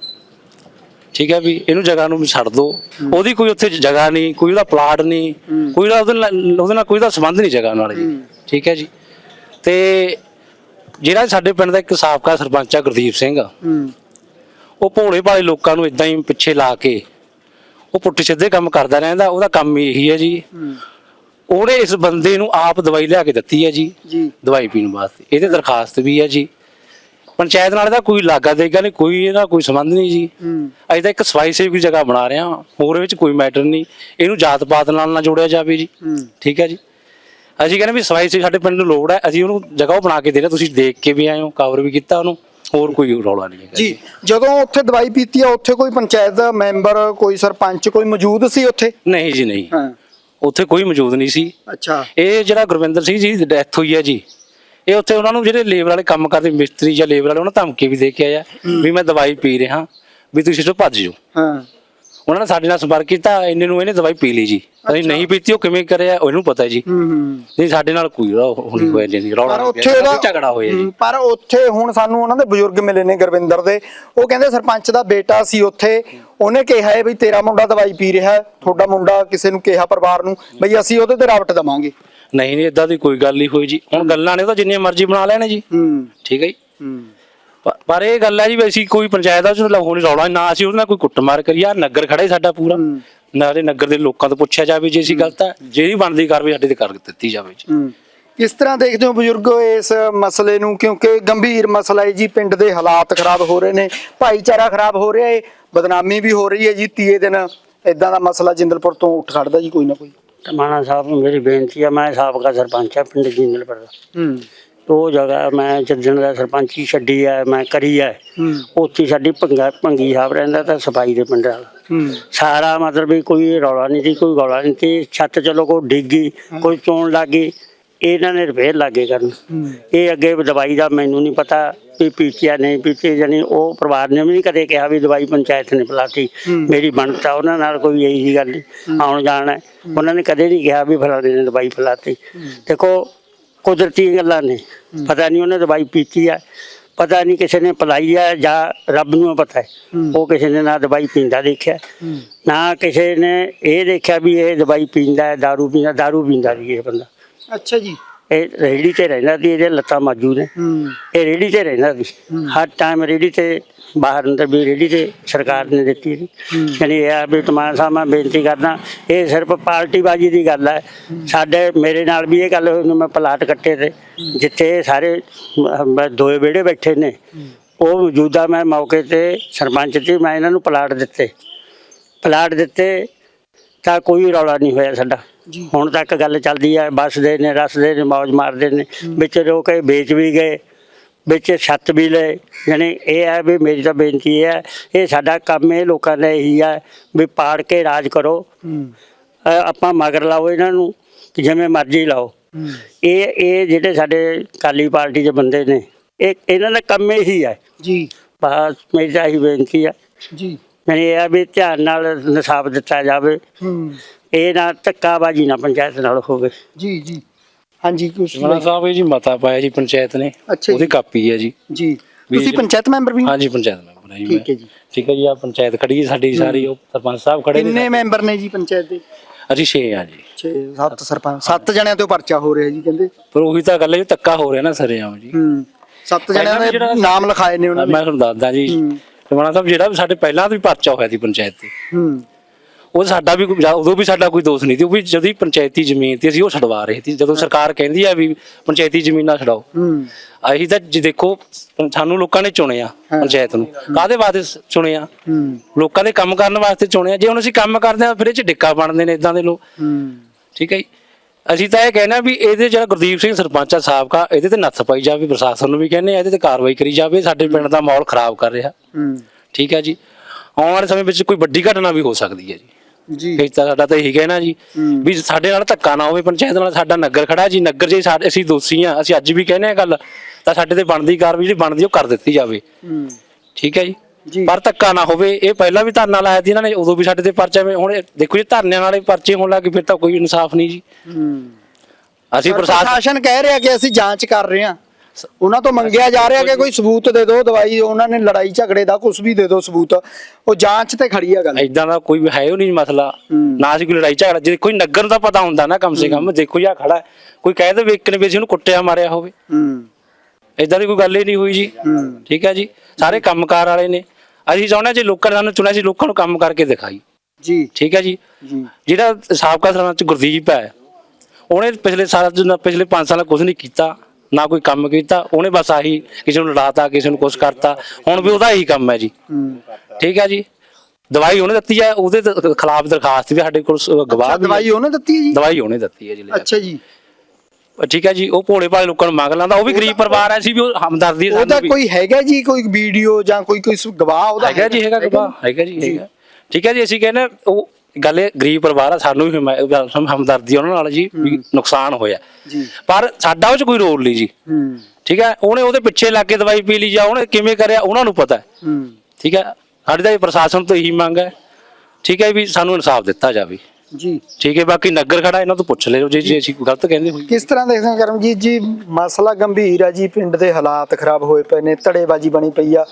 ਠੀਕ ਹੈ ਵੀ ਇਹਨੂੰ ਜਗ੍ਹਾ ਨੂੰ ਛੱਡ ਦਿਓ ਉਹਦੀ ਕੋਈ ਉੱਥੇ ਜਗ੍ਹਾ ਨਹੀਂ ਕੋਈ ਉਹਦਾ ਪਲਾਟ ਨਹੀਂ ਕੋਈ ਉਹਦਾ ਉਹਦੇ ਨਾਲ ਉਹਦੇ ਨਾਲ ਕੋਈ ਦਾ ਸੰਬੰਧ ਨਹੀਂ ਜਗ੍ਹਾ ਨਾਲ ਜੀ। ਠੀਕ ਹੈ ਜੀ। ਤੇ ਜਿਹੜਾ ਸਾਡੇ ਪਿੰਡ ਦਾ ਇੱਕ ਸਾਬਕਾ ਸਰਪੰਚ ਆ ਗੁਰਦੀਪ ਸਿੰਘ ਹੂੰ। ਉਹ ਭੋਲੇ ਭਾਲੇ ਲੋਕਾਂ ਨੂੰ ਇਦਾਂ ਹੀ ਪਿੱਛੇ ਲਾ ਕੇ ਉਹ ਪੁੱਠੇ ਸਿੱਧੇ ਕੰਮ ਕਰਦਾ ਰਹਿੰਦਾ ਉਹਦਾ ਕੰਮ ਹੀ ਇਹੀ ਹੈ ਜੀ। ਹੂੰ। ਉਹਨੇ ਇਸ ਬੰਦੇ ਨੂੰ ਆਪ ਦਵਾਈ ਲਿਆ ਕੇ ਦਿੱਤੀ ਹੈ ਜੀ। ਜੀ। ਦਵਾਈ ਪੀਣ ਵਾਸਤੇ। ਇਹਦੇ ਦਰਖਾਸਤ ਵੀ ਹੈ ਜੀ। ਪੰਚਾਇਤ ਨਾਲ ਇਹਦਾ ਕੋਈ ਲਾਗਾ ਦੇਗਾ ਨਹੀਂ ਕੋਈ ਇਹਦਾ ਕੋਈ ਸੰਬੰਧ ਨਹੀਂ ਜੀ। ਹੂੰ। ਅਸੀਂ ਤਾਂ ਇੱਕ ਸਫ਼ਾਈ ਸੇਵਕ ਦੀ ਜਗ੍ਹਾ ਬਣਾ ਰਹੇ ਹਾਂ। ਹੋਰ ਵਿੱਚ ਕੋਈ ਮੈਟਰ ਨਹੀਂ। ਇਹਨੂੰ ਜਾਤ ਪਾਤ ਨਾਲ ਨਾ ਜੋੜਿਆ ਜਾਵੇ ਜੀ। ਹੂੰ। ਠੀਕ ਹੈ ਜੀ। ਅਸੀਂ ਕਹਿੰਦੇ ਵੀ ਸਫ਼ਾਈ ਸੇਵਕ ਸਾਡੇ ਪਿੰਡ ਨੂੰ ਲੋੜ ਹੈ। ਅਸੀਂ ਉਹਨੂੰ ਜਗ੍ਹਾ ਉਹ ਬਣਾ ਕੇ ਦੇ ਰਹੇ ਤੁਸੀਂ ਦੇਖ ਕੇ ਵੀ ਆਏ ਹੋ ਕਵਰ ਵੀ ਕੀਤਾ ਉਹਨੂੰ। ਹੋਰ ਕੋਈ ਰੌਲਾ ਨਹੀਂ ਹੈਗਾ ਜੀ। ਜਦੋਂ ਉੱਥੇ ਦਵਾਈ ਪੀਤੀ ਆ ਉੱਥੇ ਕੋਈ ਪੰਚਾਇਤ ਦਾ ਮੈਂਬਰ ਕੋਈ ਸਰਪੰਚ ਕੋਈ ਮੌਜੂਦ ਸੀ ਉੱਥੇ? ਨਹੀਂ ਜੀ ਨਹੀਂ। ਹਾਂ। ਉੱਥੇ ਕੋਈ ਮੌਜੂਦ ਨਹੀਂ ਸੀ। ਅੱਛਾ। ਇਹ ਜਿਹੜਾ ਗੁਰਵਿੰਦਰ ਸਿੰਘ ਜੀ ਦੀ ਡੈਥ ਹੋਈ ਹੈ ਜੀ ਇਹ ਉੱਥੇ ਉਹਨਾਂ ਨੂੰ ਜਿਹੜੇ ਲੇਬਰ ਵਾਲੇ ਕੰਮ ਕਰਦੇ ਮਿਸਤਰੀ ਜਾਂ ਲੇਬਰ ਵਾਲੇ ਉਹਨਾਂ ਧਮਕੀ ਵੀ ਦੇ ਕੇ ਆਇਆ ਵੀ ਮੈਂ ਦਵਾਈ ਪੀ ਰਿਹਾ ਵੀ ਤੁਸੀਂ ਇੱਥੋਂ ਭੱਜ ਜਾਓ। ਹਾਂ। ਉਹਨਾਂ ਨੇ ਸਾਡੇ ਨਾਲ ਸੰਪਰਕ ਕੀਤਾ ਇੰਨੇ ਨੂੰ ਇਹਨੇ ਦਵਾਈ ਪੀ ਲਈ ਜੀ। ਅਸੀਂ ਨਹੀਂ ਪੀਤੀ ਉਹ ਕਿਵੇਂ ਕਰਿਆ ਉਹਨੂੰ ਪਤਾ ਜੀ। ਨਹੀਂ ਸਾਡੇ ਨਾਲ ਕੋਈ ਉਹ ਨਹੀਂ ਹੋਇਆ ਜੀ ਰੌਲਾ ਪਰ ਨਹੀਂ ਉੱਥੇ ਕੋਈ ਝਗੜਾ ਹੋਇਆ ਜੀ। ਪਰ ਉੱਥੇ ਹੁਣ ਸਾਨੂੰ ਉਹਨਾਂ ਦੇ ਬਜ਼ੁਰਗ ਮਿਲੇ ਨੇ ਗੁਰਵਿੰਦਰ ਦੇ। ਉਹ ਕਹਿੰਦੇ ਸਰਪੰਚ ਦਾ ਬੇਟਾ ਸੀ ਉੱਥੇ। ਉਹਨੇ ਕਿਹਾ ਹੈ ਵੀ ਤੇਰਾ ਮੁੰਡਾ ਦਵਾਈ ਪੀ ਰਿਹਾ ਤੁਹਾਡਾ ਮੁੰਡਾ ਕਿਸੇ ਨੂੰ ਕਿਹਾ ਪਰਿਵਾਰ ਨੂੰ ਬਈ ਅਸੀਂ ਉਹਦੇ ਤੇ ਰਾਵਟ ਦਵਾਂਗੇ। ਨਹੀਂ ਨਹੀਂ ਇਦਾਂ ਦੀ ਕੋਈ ਗੱਲ ਨਹੀਂ ਹੋਈ ਜੀ। ਹੁਣ ਗੱਲਾਂ ਨੇ ਉਹ ਤਾਂ ਜਿੰਨੀਆਂ ਮਰਜ਼ੀ ਬਣਾ ਲੈਣ ਜੀ। ਹੂੰ। ਠੀਕ ਹੈ ਜੀ। ਹੂੰ। ਪ- ਪਰ ਇਹ ਗੱਲ ਹੈ ਜੀ ਵੀ ਅਸੀਂ ਕੋਈ ਪੰਚਾਇਤ ਦਾ ਚਲੋ ਹੋਣੀ ਰੌਲਾ ਨਾ ਅਸੀਂ ਉਹਦੇ ਨਾਲ ਕੋਈ ਕੁੱਟਮਾਰ ਕਰੀ ਆ ਨਗਰ ਖੜਾ ਹੀ ਸਾਡਾ ਪੂਰਾ। ਨਾਲੇ ਨਗਰ ਦੇ ਲੋਕਾਂ ਤੋਂ ਪੁੱਛਿਆ ਜਾਵੇ ਜੇ ਅਸੀਂ ਗਲਤ ਹੈ ਜਿਹੜੀ ਬਣਦੀ ਕਾਰਵਾਈ ਸਾਡੇ ਤੇ ਕਰ ਦਿੱਤੀ ਜਾਵੇ ਜੀ। ਹੂੰ। ਕਿਸ ਤਰ੍ਹਾਂ ਦੇਖਦੇ ਹੋ ਬਜ਼ੁਰਗੋ ਇਸ ਮਸਲੇ ਨੂੰ? ਕਿਉਂਕਿ ਗੰਭੀਰ ਮਸਲਾ ਹੈ ਜੀ ਪਿੰਡ ਦੇ ਹਾਲਾਤ ਖਰਾਬ ਹੋ ਰਹੇ ਨੇ ਭਾਈਚਾਰਾ ਖਰਾਬ ਹੋ ਰਿਹਾ ਹੈ ਬਦਨਾਮੀ ਵੀ ਹੋ ਰਹੀ ਹੈ ਜੀ ਤੀਏ ਦਿਨ ਇਦਾਂ ਦਾ ਮਸਲਾ ਜਿੰਦਲਪੁਰ ਤੋਂ ਉੱਠ ਖੜਦਾ ਜੀ ਕੋਈ ਨਾ ਕੋਈ। ਟਮਾਣਾ ਸਾਹਿਬ ਮੇਰੀ ਬੇਨਤੀ ਹੈ ਮੈਂ ਸਾਬਕਾ ਸਰਪੰਚ ਆ ਪਿੰਡ ਜਿੰਦਲਪੁਰ ਦਾ। ਹੂੰ। ਉਹ ਜਗ੍ਹਾ ਮੈਂ ਜਿੱਦਣ ਦਾ ਸਰਪੰਚੀ ਛੱਡੀ ਹੈ ਮੈਂ ਕਰੀ ਹੂੰ। ਉੱਥੇ ਸਾਡੀ ਭੰਗਾ ਭੰਗੀ ਸਾਹਿਬ ਰਹਿੰਦਾ ਤਾਂ ਸਫ਼ਾਈ ਦੇ ਪਿੰਡ ਵਾਲਾ। ਸਾਰਾ ਮਤਲਬ ਵੀ ਕੋਈ ਰੌਲਾ ਨਹੀਂ ਸੀ ਕੋਈ ਗੌਲਾ ਨਹੀਂ ਸੀ। ਛੱਤ ਚਲੋ ਕੋਈ ਡਿੱਗੀ ਕੋਈ ਚੋਣ ਲੱਗੀ ਇਹਨਾਂ ਨੇ ਰਿਪੇਅਰ ਲਾਗੇ ਕਰਨ। ਇਹ ਅੱਗੇ ਦਵਾਈ ਦਾ ਮੈਨੂੰ ਨਹੀਂ ਪਤਾ ਵੀ ਪੀਤੀ ਆ ਨਹੀਂ ਪੀਤੀ ਜਾਨੀ ਉਹ ਪਰਿਵਾਰ ਨੇ ਵੀ ਨਹੀਂ ਕਦੇ ਕਿਹਾ ਵੀ ਦਵਾਈ ਪੰਚਾਇਤ ਨੇ ਪਿਲਾਤੀ। ਮੇਰੀ ਬਣਤਾ ਉਹਨਾਂ ਨਾਲ ਕੋਈ ਇਹੀ ਗੱਲ ਨਹੀਂ। ਆਉਣ ਜਾਣ ਉਹਨਾਂ ਨੇ ਕਦੇ ਨਹੀਂ ਕਿਹਾ ਵੀ ਫਲਾਣੇ ਨੇ ਦਵਾਈ ਪਿਲਾਤੀ। ਦੇਖੋ ਕੁਦਰਤੀ ਗੱਲਾਂ ਨੇ ਪਤਾ ਨਹੀਂ ਉਹਨੇ ਦਵਾਈ ਪੀਤੀ ਆ ਪਤਾ ਨਹੀਂ ਕਿਸੇ ਨੇ ਪਿਲਾਈ ਆ ਜਾਂ ਰੱਬ ਨੂੰ ਪਤਾ ਹੈ ਉਹ ਕਿਸੇ ਨੇ ਨਾ ਦਵਾਈ ਪੀਂਦਾ ਦੇਖਿਆ ਨਾ ਕਿਸੇ ਨੇ ਇਹ ਦੇਖਿਆ ਵੀ ਇਹ ਦਵਾਈ ਪੀਂਦਾ ਹੈ दारू ਪੀਂਦਾ दारू ਪੀਂਦਾ ਸੀ ਇਹ ਬੰਦਾ ਅੱਛਾ ਜੀ ਇਹ ਰੇੜੀ ਤੇ ਰਹਿੰਦਾ ਸੀ ਇਹਦੇ ਲੱਤਾਂ ਮੌਜੂਦ ਨੇ। ਹੂੰ। ਇਹ ਰੇੜੀ ਤੇ ਰਹਿੰਦਾ ਸੀ। ਹਰ ਟਾਈਮ ਰੇੜੀ ਤੇ ਬਾਹਰ ਅੰਦਰ ਵੀ ਰੇੜੀ ਤੇ ਸਰਕਾਰ ਨੇ ਦਿੱਤੀ ਸੀ। ਯਾਨੀ ਇਹ ਆ ਵੀ ਤਮਾਨ ਸਾਹਿਬ ਮੈਂ ਬੇਨਤੀ ਕਰਦਾ ਇਹ ਸਿਰਫ ਪਾਰਟੀ ਬਾਜੀ ਦੀ ਗੱਲ ਹੈ। ਸਾਡੇ ਮੇਰੇ ਨਾਲ ਵੀ ਇਹ ਗੱਲ ਹੋਈ ਨੂੰ ਮੈਂ ਪਲਾਟ ਕੱਟੇ ਤੇ ਜਿੱਥੇ ਸਾਰੇ ਦੋਏ ਵਿਹੜੇ ਬੈਠੇ ਨੇ ਉਹ ਮੌਜੂਦਾ ਮੈਂ ਮੌਕੇ ਤੇ ਸਰਪੰਚ ਸੀ ਮੈਂ ਇਹਨਾਂ ਨੂੰ ਪਲਾਟ ਦਿੱਤੇ। ਪਲਾਟ ਦਿੱਤੇ ਤਾਂ ਕੋਈ ਰੌਲਾ ਨਹੀਂ ਹੋਇਆ ਸਾਡਾ। ਹੁਣ ਤੱਕ ਗੱਲ ਚੱਲਦੀ ਹੈ ਬੱਸਦੇ ਨੇ ਰਸਦੇ ਨੇ ਮौज ਮਾਰਦੇ ਨੇ। ਵਿੱਚ ਰੋਕ ਕੇ ਵੇਚ ਵੀ ਗਏ ਵਿੱਚ ਛੱਤ ਵੀ ਲਏ। ਯਾਨੀ ਇਹ ਹੈ ਵੀ ਮੇਰੀ ਤਾਂ ਬੇਨਤੀ ਹੈ ਇਹ ਸਾਡਾ ਕੰਮ ਇਹ ਲੋਕਾਂ ਦਾ ਇਹੀ ਹੈ ਵੀ ਪਾੜ ਕੇ ਰਾਜ ਕਰੋ। ਆਪਾਂ ਮਗਰ ਲਾਓ ਇਹਨਾਂ ਨੂੰ ਕਿ ਜਿਵੇਂ ਮਰਜ਼ੀ ਲਾਓ। ਇਹ ਇਹ ਜਿਹੜੇ ਸਾਡੇ ਕਾਲੀ ਪਾਰਟੀ ਦੇ ਬੰਦੇ ਨੇ ਇਹ ਇਹਨਾਂ ਦਾ ਕੰਮ ਇਹੀ ਹੈ। ਜੀ। ਬਸ ਮੇਰੀ ਤਾਂ ਇਹੀ ਬੇਨਤੀ ਹੈ ਜੀ। ਯਾਨੀ ਇਹ ਹੈ ਵੀ ਧਿਆਨ ਨਾਲ ਨਿਸਾਬ ਦਿੱਤਾ ਜਾਵੇ। ਹੂੰ। ਇਹ ਨਾ ਧੱਕਾਬਾਜੀ ਨਾ ਪੰਚਾਇਤ ਨਾਲ ਹੋਵੇ। ਜੀ ਜੀ। ਹਾਂਜੀ ਕੁਛ ਜਮਨਾ ਸਾਹਿਬ ਇਹ ਜੀ ਮਤਾ ਪਾਇਆ ਜੀ ਪੰਚਾਇਤ ਨੇ। ਅੱਛਾ ਜੀ। ਉਹਦੀ ਕਾਪੀ ਹੈ ਜੀ। ਜੀ। ਤੁਸੀਂ ਪੰਚਾਇਤ ਮੈਂਬਰ ਵੀ ਹੋ? ਹਾਂਜੀ ਪੰਚਾਇਤ ਮੈਂਬਰ ਹੈ ਜੀ ਠੀਕ ਹੈ ਮੈਂ। ਜੀ। ਠੀਕ ਹੈ ਜੀ ਆ ਪੰਚਾਇਤ ਖੜੀ ਹੈ ਸਾਡੀ ਸਾਰੀ ਉਹ ਸਰਪੰਚ ਸਾਹਿਬ ਖੜੇ ਕਿੰਨੇ ਨੇ ਮੈਂਬਰ ਨੇ ਜੀ ਪੰਚਾਇਤ ਦੇ? ਅਸੀਂ 6 ਆ ਜੀ। 6 7 ਸਰਪੰਚ 7 ਜਣਿਆਂ ਤੋਂ ਪਰਚਾ ਹੋ ਰਿਹਾ ਜੀ ਕਹਿੰਦੇ। ਪਰ ਉਹੀ ਤਾਂ ਗੱਲ ਹੈ ਜੀ ਧੱਕਾ ਹੋ ਰਿਹਾ ਨਾ ਸਰਿਆਮ ਜੀ। ਹੂੰ। 7 ਜਣਿਆਂ ਪਹਿਲਾਂ ਵੀ ਦੇ ਜਿਹੜਾ- ਨਾਮ ਲਿਖਾਏ ਨੇ ਉਹਨਾਂ ਨੇ ਮੈਂ ਤੁਹਾਨੂੰ ਦੱਸਦਾ ਜੀ ਜਮਨਾ ਸਾਹਿਬ ਜਿਹੜਾ ਵੀ ਸਾਡੇ ਪਹਿਲਾਂ ਤੋਂ ਵੀ ਪਰਚਾ ਹੋਇਆ ਸੀ ਪੰਚਾਇਤ ਤੇ। ਹੂੰ। ਉਹ ਸਾਡਾ ਵੀ ਕੋਈ- ਉਦੋਂ ਵੀ ਸਾਡਾ ਕੋਈ ਦੋਸ਼ ਨਹੀਂ ਸੀ ਉਹ ਵੀ ਜਦੋਂ ਹੀ ਪੰਚਾਇਤੀ ਜ਼ਮੀਨ ਤੇ ਅਸੀਂ ਉਹ ਛਡਵਾ ਰਹੇ ਸੀ ਜਦੋਂ ਸਰਕਾਰ ਕਹਿੰਦੀ ਆ ਵੀ ਪੰਚਾਇਤੀ ਜ਼ਮੀਨਾਂ ਛਡਾਓ। ਹੂੰ। ਅਸੀਂ ਤਾਂ ਜੀ ਦੇਖੋ ਸਾਨੂੰ ਲੋਕਾਂ ਨੇ ਚੁਣਿਆ ਪੰਚਾਇਤ ਨੂੰ। ਕਾਹਦੇ ਵਾਸਤੇ ਸ- ਚੁਣਿਆ? ਹੂੰ। ਲੋਕਾਂ ਦੇ ਕੰਮ ਕਰਨ ਵਾਸਤੇ ਚੁਣਿਆ। ਜੇ ਹੁਣ ਅਸੀਂ ਕੰਮ ਕਰਦੇ ਆ ਫਿਰ ਇਹ ਚ ਡਿੱਕਾ ਬਣਦੇ ਨੇ ਇਦਾਂ ਦੇ ਲੋਕ। ਹੂੰ। ਠੀਕ ਹੈ ਜੀ? ਅਸੀਂ ਤਾਂ ਇਹ ਕਹਿਣਾ ਵੀ ਇਹਦੇ ਜਿਹੜਾ ਗੁਰਦੀਪ ਸਿੰਘ ਸਰਪੰਚ ਆ ਸਾਬਕਾ ਇਹਦੇ ਤੇ ਨੱਥ ਪਾਈ ਜਾਵੇ ਪ੍ਰਸ਼ਾਸਨ ਨੂੰ ਵੀ ਕਹਿੰਦੇ ਆ ਇਹਦੇ ਤੇ ਕਾਰਵਾਈ ਕਰੀ ਜਾਵੇ ਸਾਡੇ ਪਿੰਡ ਦਾ ਮਾਹੌਲ ਖਰਾਬ ਕਰ ਰਿਹਾ। ਹੂੰ। ਠੀਕ ਹੈ ਜੀ? ਆਉਣ ਵਾਲੇ ਸਮੇਂ ਵਿੱਚ ਕੋਈ ਵੱਡੀ ਘਟਨਾ ਵੀ ਹੋ ਸਕਦੀ ਹੈ ਜੀ। ਜੀ। ਤਾਂ ਸਾਡਾ ਤਾਂ ਇਹੀ ਕਹਿਣਾ ਜੀ ਵੀ ਸਾਡੇ ਨਾਲ ਧੱਕਾ ਨਾ ਹੋਵੇ ਪੰਚਾਇਤ ਨਾਲ ਸਾਡਾ ਨਗਰ ਖੜਾ ਜੀ ਨਗਰ ਜੇ ਸਾਡੇ ਅਸੀਂ ਦੋਸ਼ੀ ਆ ਅਸੀਂ ਅੱਜ ਵੀ ਕਹਿੰਦੇ ਆ ਗੱਲ ਤਾਂ ਸਾਡੇ ਤੇ ਬਣਦੀ ਕਾਰਵਾਈ ਜਿਹੜੀ ਬਣਦੀ ਉਹ ਕਰ ਦਿੱਤੀ ਜਾਵੇ। ਠੀਕ ਹੈ ਜੀ। ਪਰ ਧੱਕਾ ਨਾ ਹੋਵੇ ਇਹ ਪਹਿਲਾਂ ਵੀ ਧਰਨਾ ਲਾਇਆ ਸੀ ਇਹਨਾਂ ਨੇ ਉਦੋਂ ਵੀ ਸਾਡੇ ਤੇ ਪਰਚੇ। ਹੁਣ ਦੇਖੋ ਜੀ ਧਰਨਿਆਂ ਵਾਲੇ ਪਰਚੇ ਹੋਣ ਲੱਗੇ ਫਿਰ ਤਾਂ ਕੋਈ ਇਨਸਾਫ ਨਹੀਂ ਜੀ। ਅਸੀਂ ਪ੍ਰਸ਼ਾਸਨ ਪ੍ਰਸ਼ਾਸਨ ਕਹਿ ਰਿਹਾ ਕਿ ਅਸੀਂ ਜਾਂਚ ਕਰ ਰਹੇ ਹਾਂ। ਉਹਨਾਂ ਤੋਂ ਮੰਗਿਆ ਜਾ ਰਿਹਾ ਕਿ ਕੋਈ ਸਬੂਤ ਦੇ ਦਿਓ ਦਵਾਈ ਉਹਨਾਂ ਨੇ ਲੜਾਈ ਝਗੜੇ ਦਾ ਕੁਝ ਵੀ ਦੇ ਦਿਓ ਸਬੂਤ। ਉਹ ਜਾਂਚ ਤੇ ਖੜੀ ਆ ਗੱਲ। ਇਦਾਂ ਦਾ ਕੋਈ ਹੈ ਉਹ ਨਹੀਂ ਮਸਲਾ। ਨਾ ਅਸੀਂ ਕੋਈ ਲੜਾਈ ਝਗੜਾ ਜੇ ਕੋਈ ਨਗਰ ਦਾ ਪਤਾ ਹੁੰਦਾ ਨਾ ਕਮ ਸੇ ਕਮ ਦੇਖੋ ਜੀ ਆ ਖੜਾ। ਕੋਈ ਕਹਿ ਦੇ ਵੇਖ ਨੇ ਵੀ ਅਸੀਂ ਉਹਨੂੰ ਕੁੱਟਿਆ ਮਾਰਿਆ ਹੋਵੇ। ਹੂੰ। ਇਦਾਂ ਦੀ ਕੋਈ ਗੱਲ ਹੀ ਨਹੀਂ ਹੋਈ ਜੀ। ਹੂੰ। ਠੀਕ ਹੈ ਜੀ। ਸਾਰੇ ਕੰਮਕਾਰ ਵਾਲੇ ਨੇ। ਅਸੀਂ ਚਾਹੁੰਦੇ ਜੀ ਲੋਕਾਂ ਨੇ ਸਾਨੂੰ ਚੁਣਿਆ ਸੀ ਲੋਕਾਂ ਨੂੰ ਕੰਮ ਕਰਕੇ ਦਿਖਾਈ। ਜੀ। ਠੀਕ ਹੈ ਜੀ। ਜਿਹੜਾ ਸਾਬਕਾ ਸਰਪੰਚ ਗੁਰਦੀਪ ਹੈ ਉਹਨੇ ਪਿਛਲੇ ਸਾਲ ਚ- ਪਿਛਲੇ 5 ਸਾਲਾਂ ਕੁਝ ਨਹੀਂ ਕੀਤਾ। ਨਾ ਕੋਈ ਕੰਮ ਕੀਤਾ ਉਹਨੇ ਬਸ ਆਹੀ ਕਿਸੇ ਨੂੰ ਲੜਾਤਾ ਕਿਸੇ ਨੂੰ ਕੁਝ ਕਰਤਾ। ਹੁਣ ਵੀ ਉਹਦਾ ਇਹੀ ਕੰਮ ਹੈ ਜੀ। ਠੀਕ ਹੈ ਜੀ? ਦਵਾਈ ਉਹਨੇ ਦਿੱਤੀ ਹੈ ਉਹਦੇ ਖਿਲਾਫ ਦਰਖਾਸਤ ਵੀ ਸਾਡੇ ਕੋਲ ਗਵਾਹ। ਦਵਾਈ ਉਹਨੇ ਦਿੱਤੀ ਹੈ ਜੀ? ਦਵਾਈ ਉਹਨੇ ਦਿੱਤੀ ਹੈ ਜੀ। ਅੱਛਾ ਜੀ। ਠੀਕ ਹੈ ਜੀ ਉਹ ਭੋਲੇ ਭਾਲੇ ਲੋਕਾਂ ਨੂੰ ਮੰਗ ਲਾਂਦਾ ਉਹ ਵੀ ਗਰੀਬ ਪਰਿਵਾਰ ਹੈ ਸੀ ਵੀ ਉਹ ਹਮਦਰਦੀ ਉਹਦਾ ਸਾਨੂੰ ਵੀ। ਕੋਈ ਹੈਗਾ ਜੀ ਕੋਈ ਵੀਡੀਓ ਜਾਂ ਕੋਈ ਕੋਈ ਗਵਾਹ ਉਹਦਾ ਹੈਗਾ ਜੀ ਹੈਗਾ ਗਵਾਹ ਹੈਗਾ ਜੀ ਹੈਗਾ। ਠੀਕ ਹੈ ਜੀ ਅਸੀਂ ਕਹਿੰਦੇ ਉਹ ਗੱਲ ਇਹ ਗਰੀਬ ਪਰਿਵਾਰ ਆ ਸਾਨੂੰ ਵੀ ਹਮਾ- ਹਮਦਰਦੀ ਉਹਨਾਂ ਨਾਲ ਜੀ ਵੀ ਨੁਕਸਾਨ ਹੋਇਆ। ਜੀ। ਪਰ ਸਾਡਾ ਉਹ ਚ ਕੋਈ ਰੋਲ ਨਹੀਂ ਜੀ। ਹੂੰ। ਠੀਕ ਹੈ ਉਹਨੇ ਉਹਦੇ ਪਿੱਛੇ ਲੱਗ ਕੇ ਦਵਾਈ ਪੀ ਲਈ ਜਾਂ ਉਹਨੇ ਕਿਵੇਂ ਕਰਿਆ ਉਹਨਾਂ ਨੂੰ ਪਤਾ ਹੈ। ਹੂੰ। ਠੀਕ ਹੈ ਸਾਡੀ ਤਾਂ ਇਹ ਪ੍ਰਸ਼ਾਸਨ ਤੋਂ ਇਹੀ ਮੰਗ ਹੈ। ਠੀਕ ਹੈ ਵੀ ਸਾਨੂੰ ਇਨਸਾਫ ਦਿੱਤਾ ਜਾਵੇ। ਜੀ। ਠੀਕ ਹੈ ਬਾਕੀ ਨਗਰ ਖੜਾ ਇਹਨਾਂ ਤੋਂ ਪੁੱਛ ਲਿਓ ਜੇ ਜੇ ਅਸੀਂ ਗਲਤ ਕਹਿੰਦੇ ਹੋਈ ਕਿਸ ਤਰ੍ਹਾਂ ਦੇਖਦੇ ਹੋ ਕਰਮਜੀਤ ਜੀ? ਮਸਲਾ ਗੰਭੀਰ ਹੈ ਜੀ ਪਿੰਡ ਦੇ ਹਾਲਾਤ ਖਰਾਬ ਹੋਏ ਪਏ ਨੇ ਧੜੇਬਾਜ਼ੀ ਬਣੀ ਪਈ ਆ।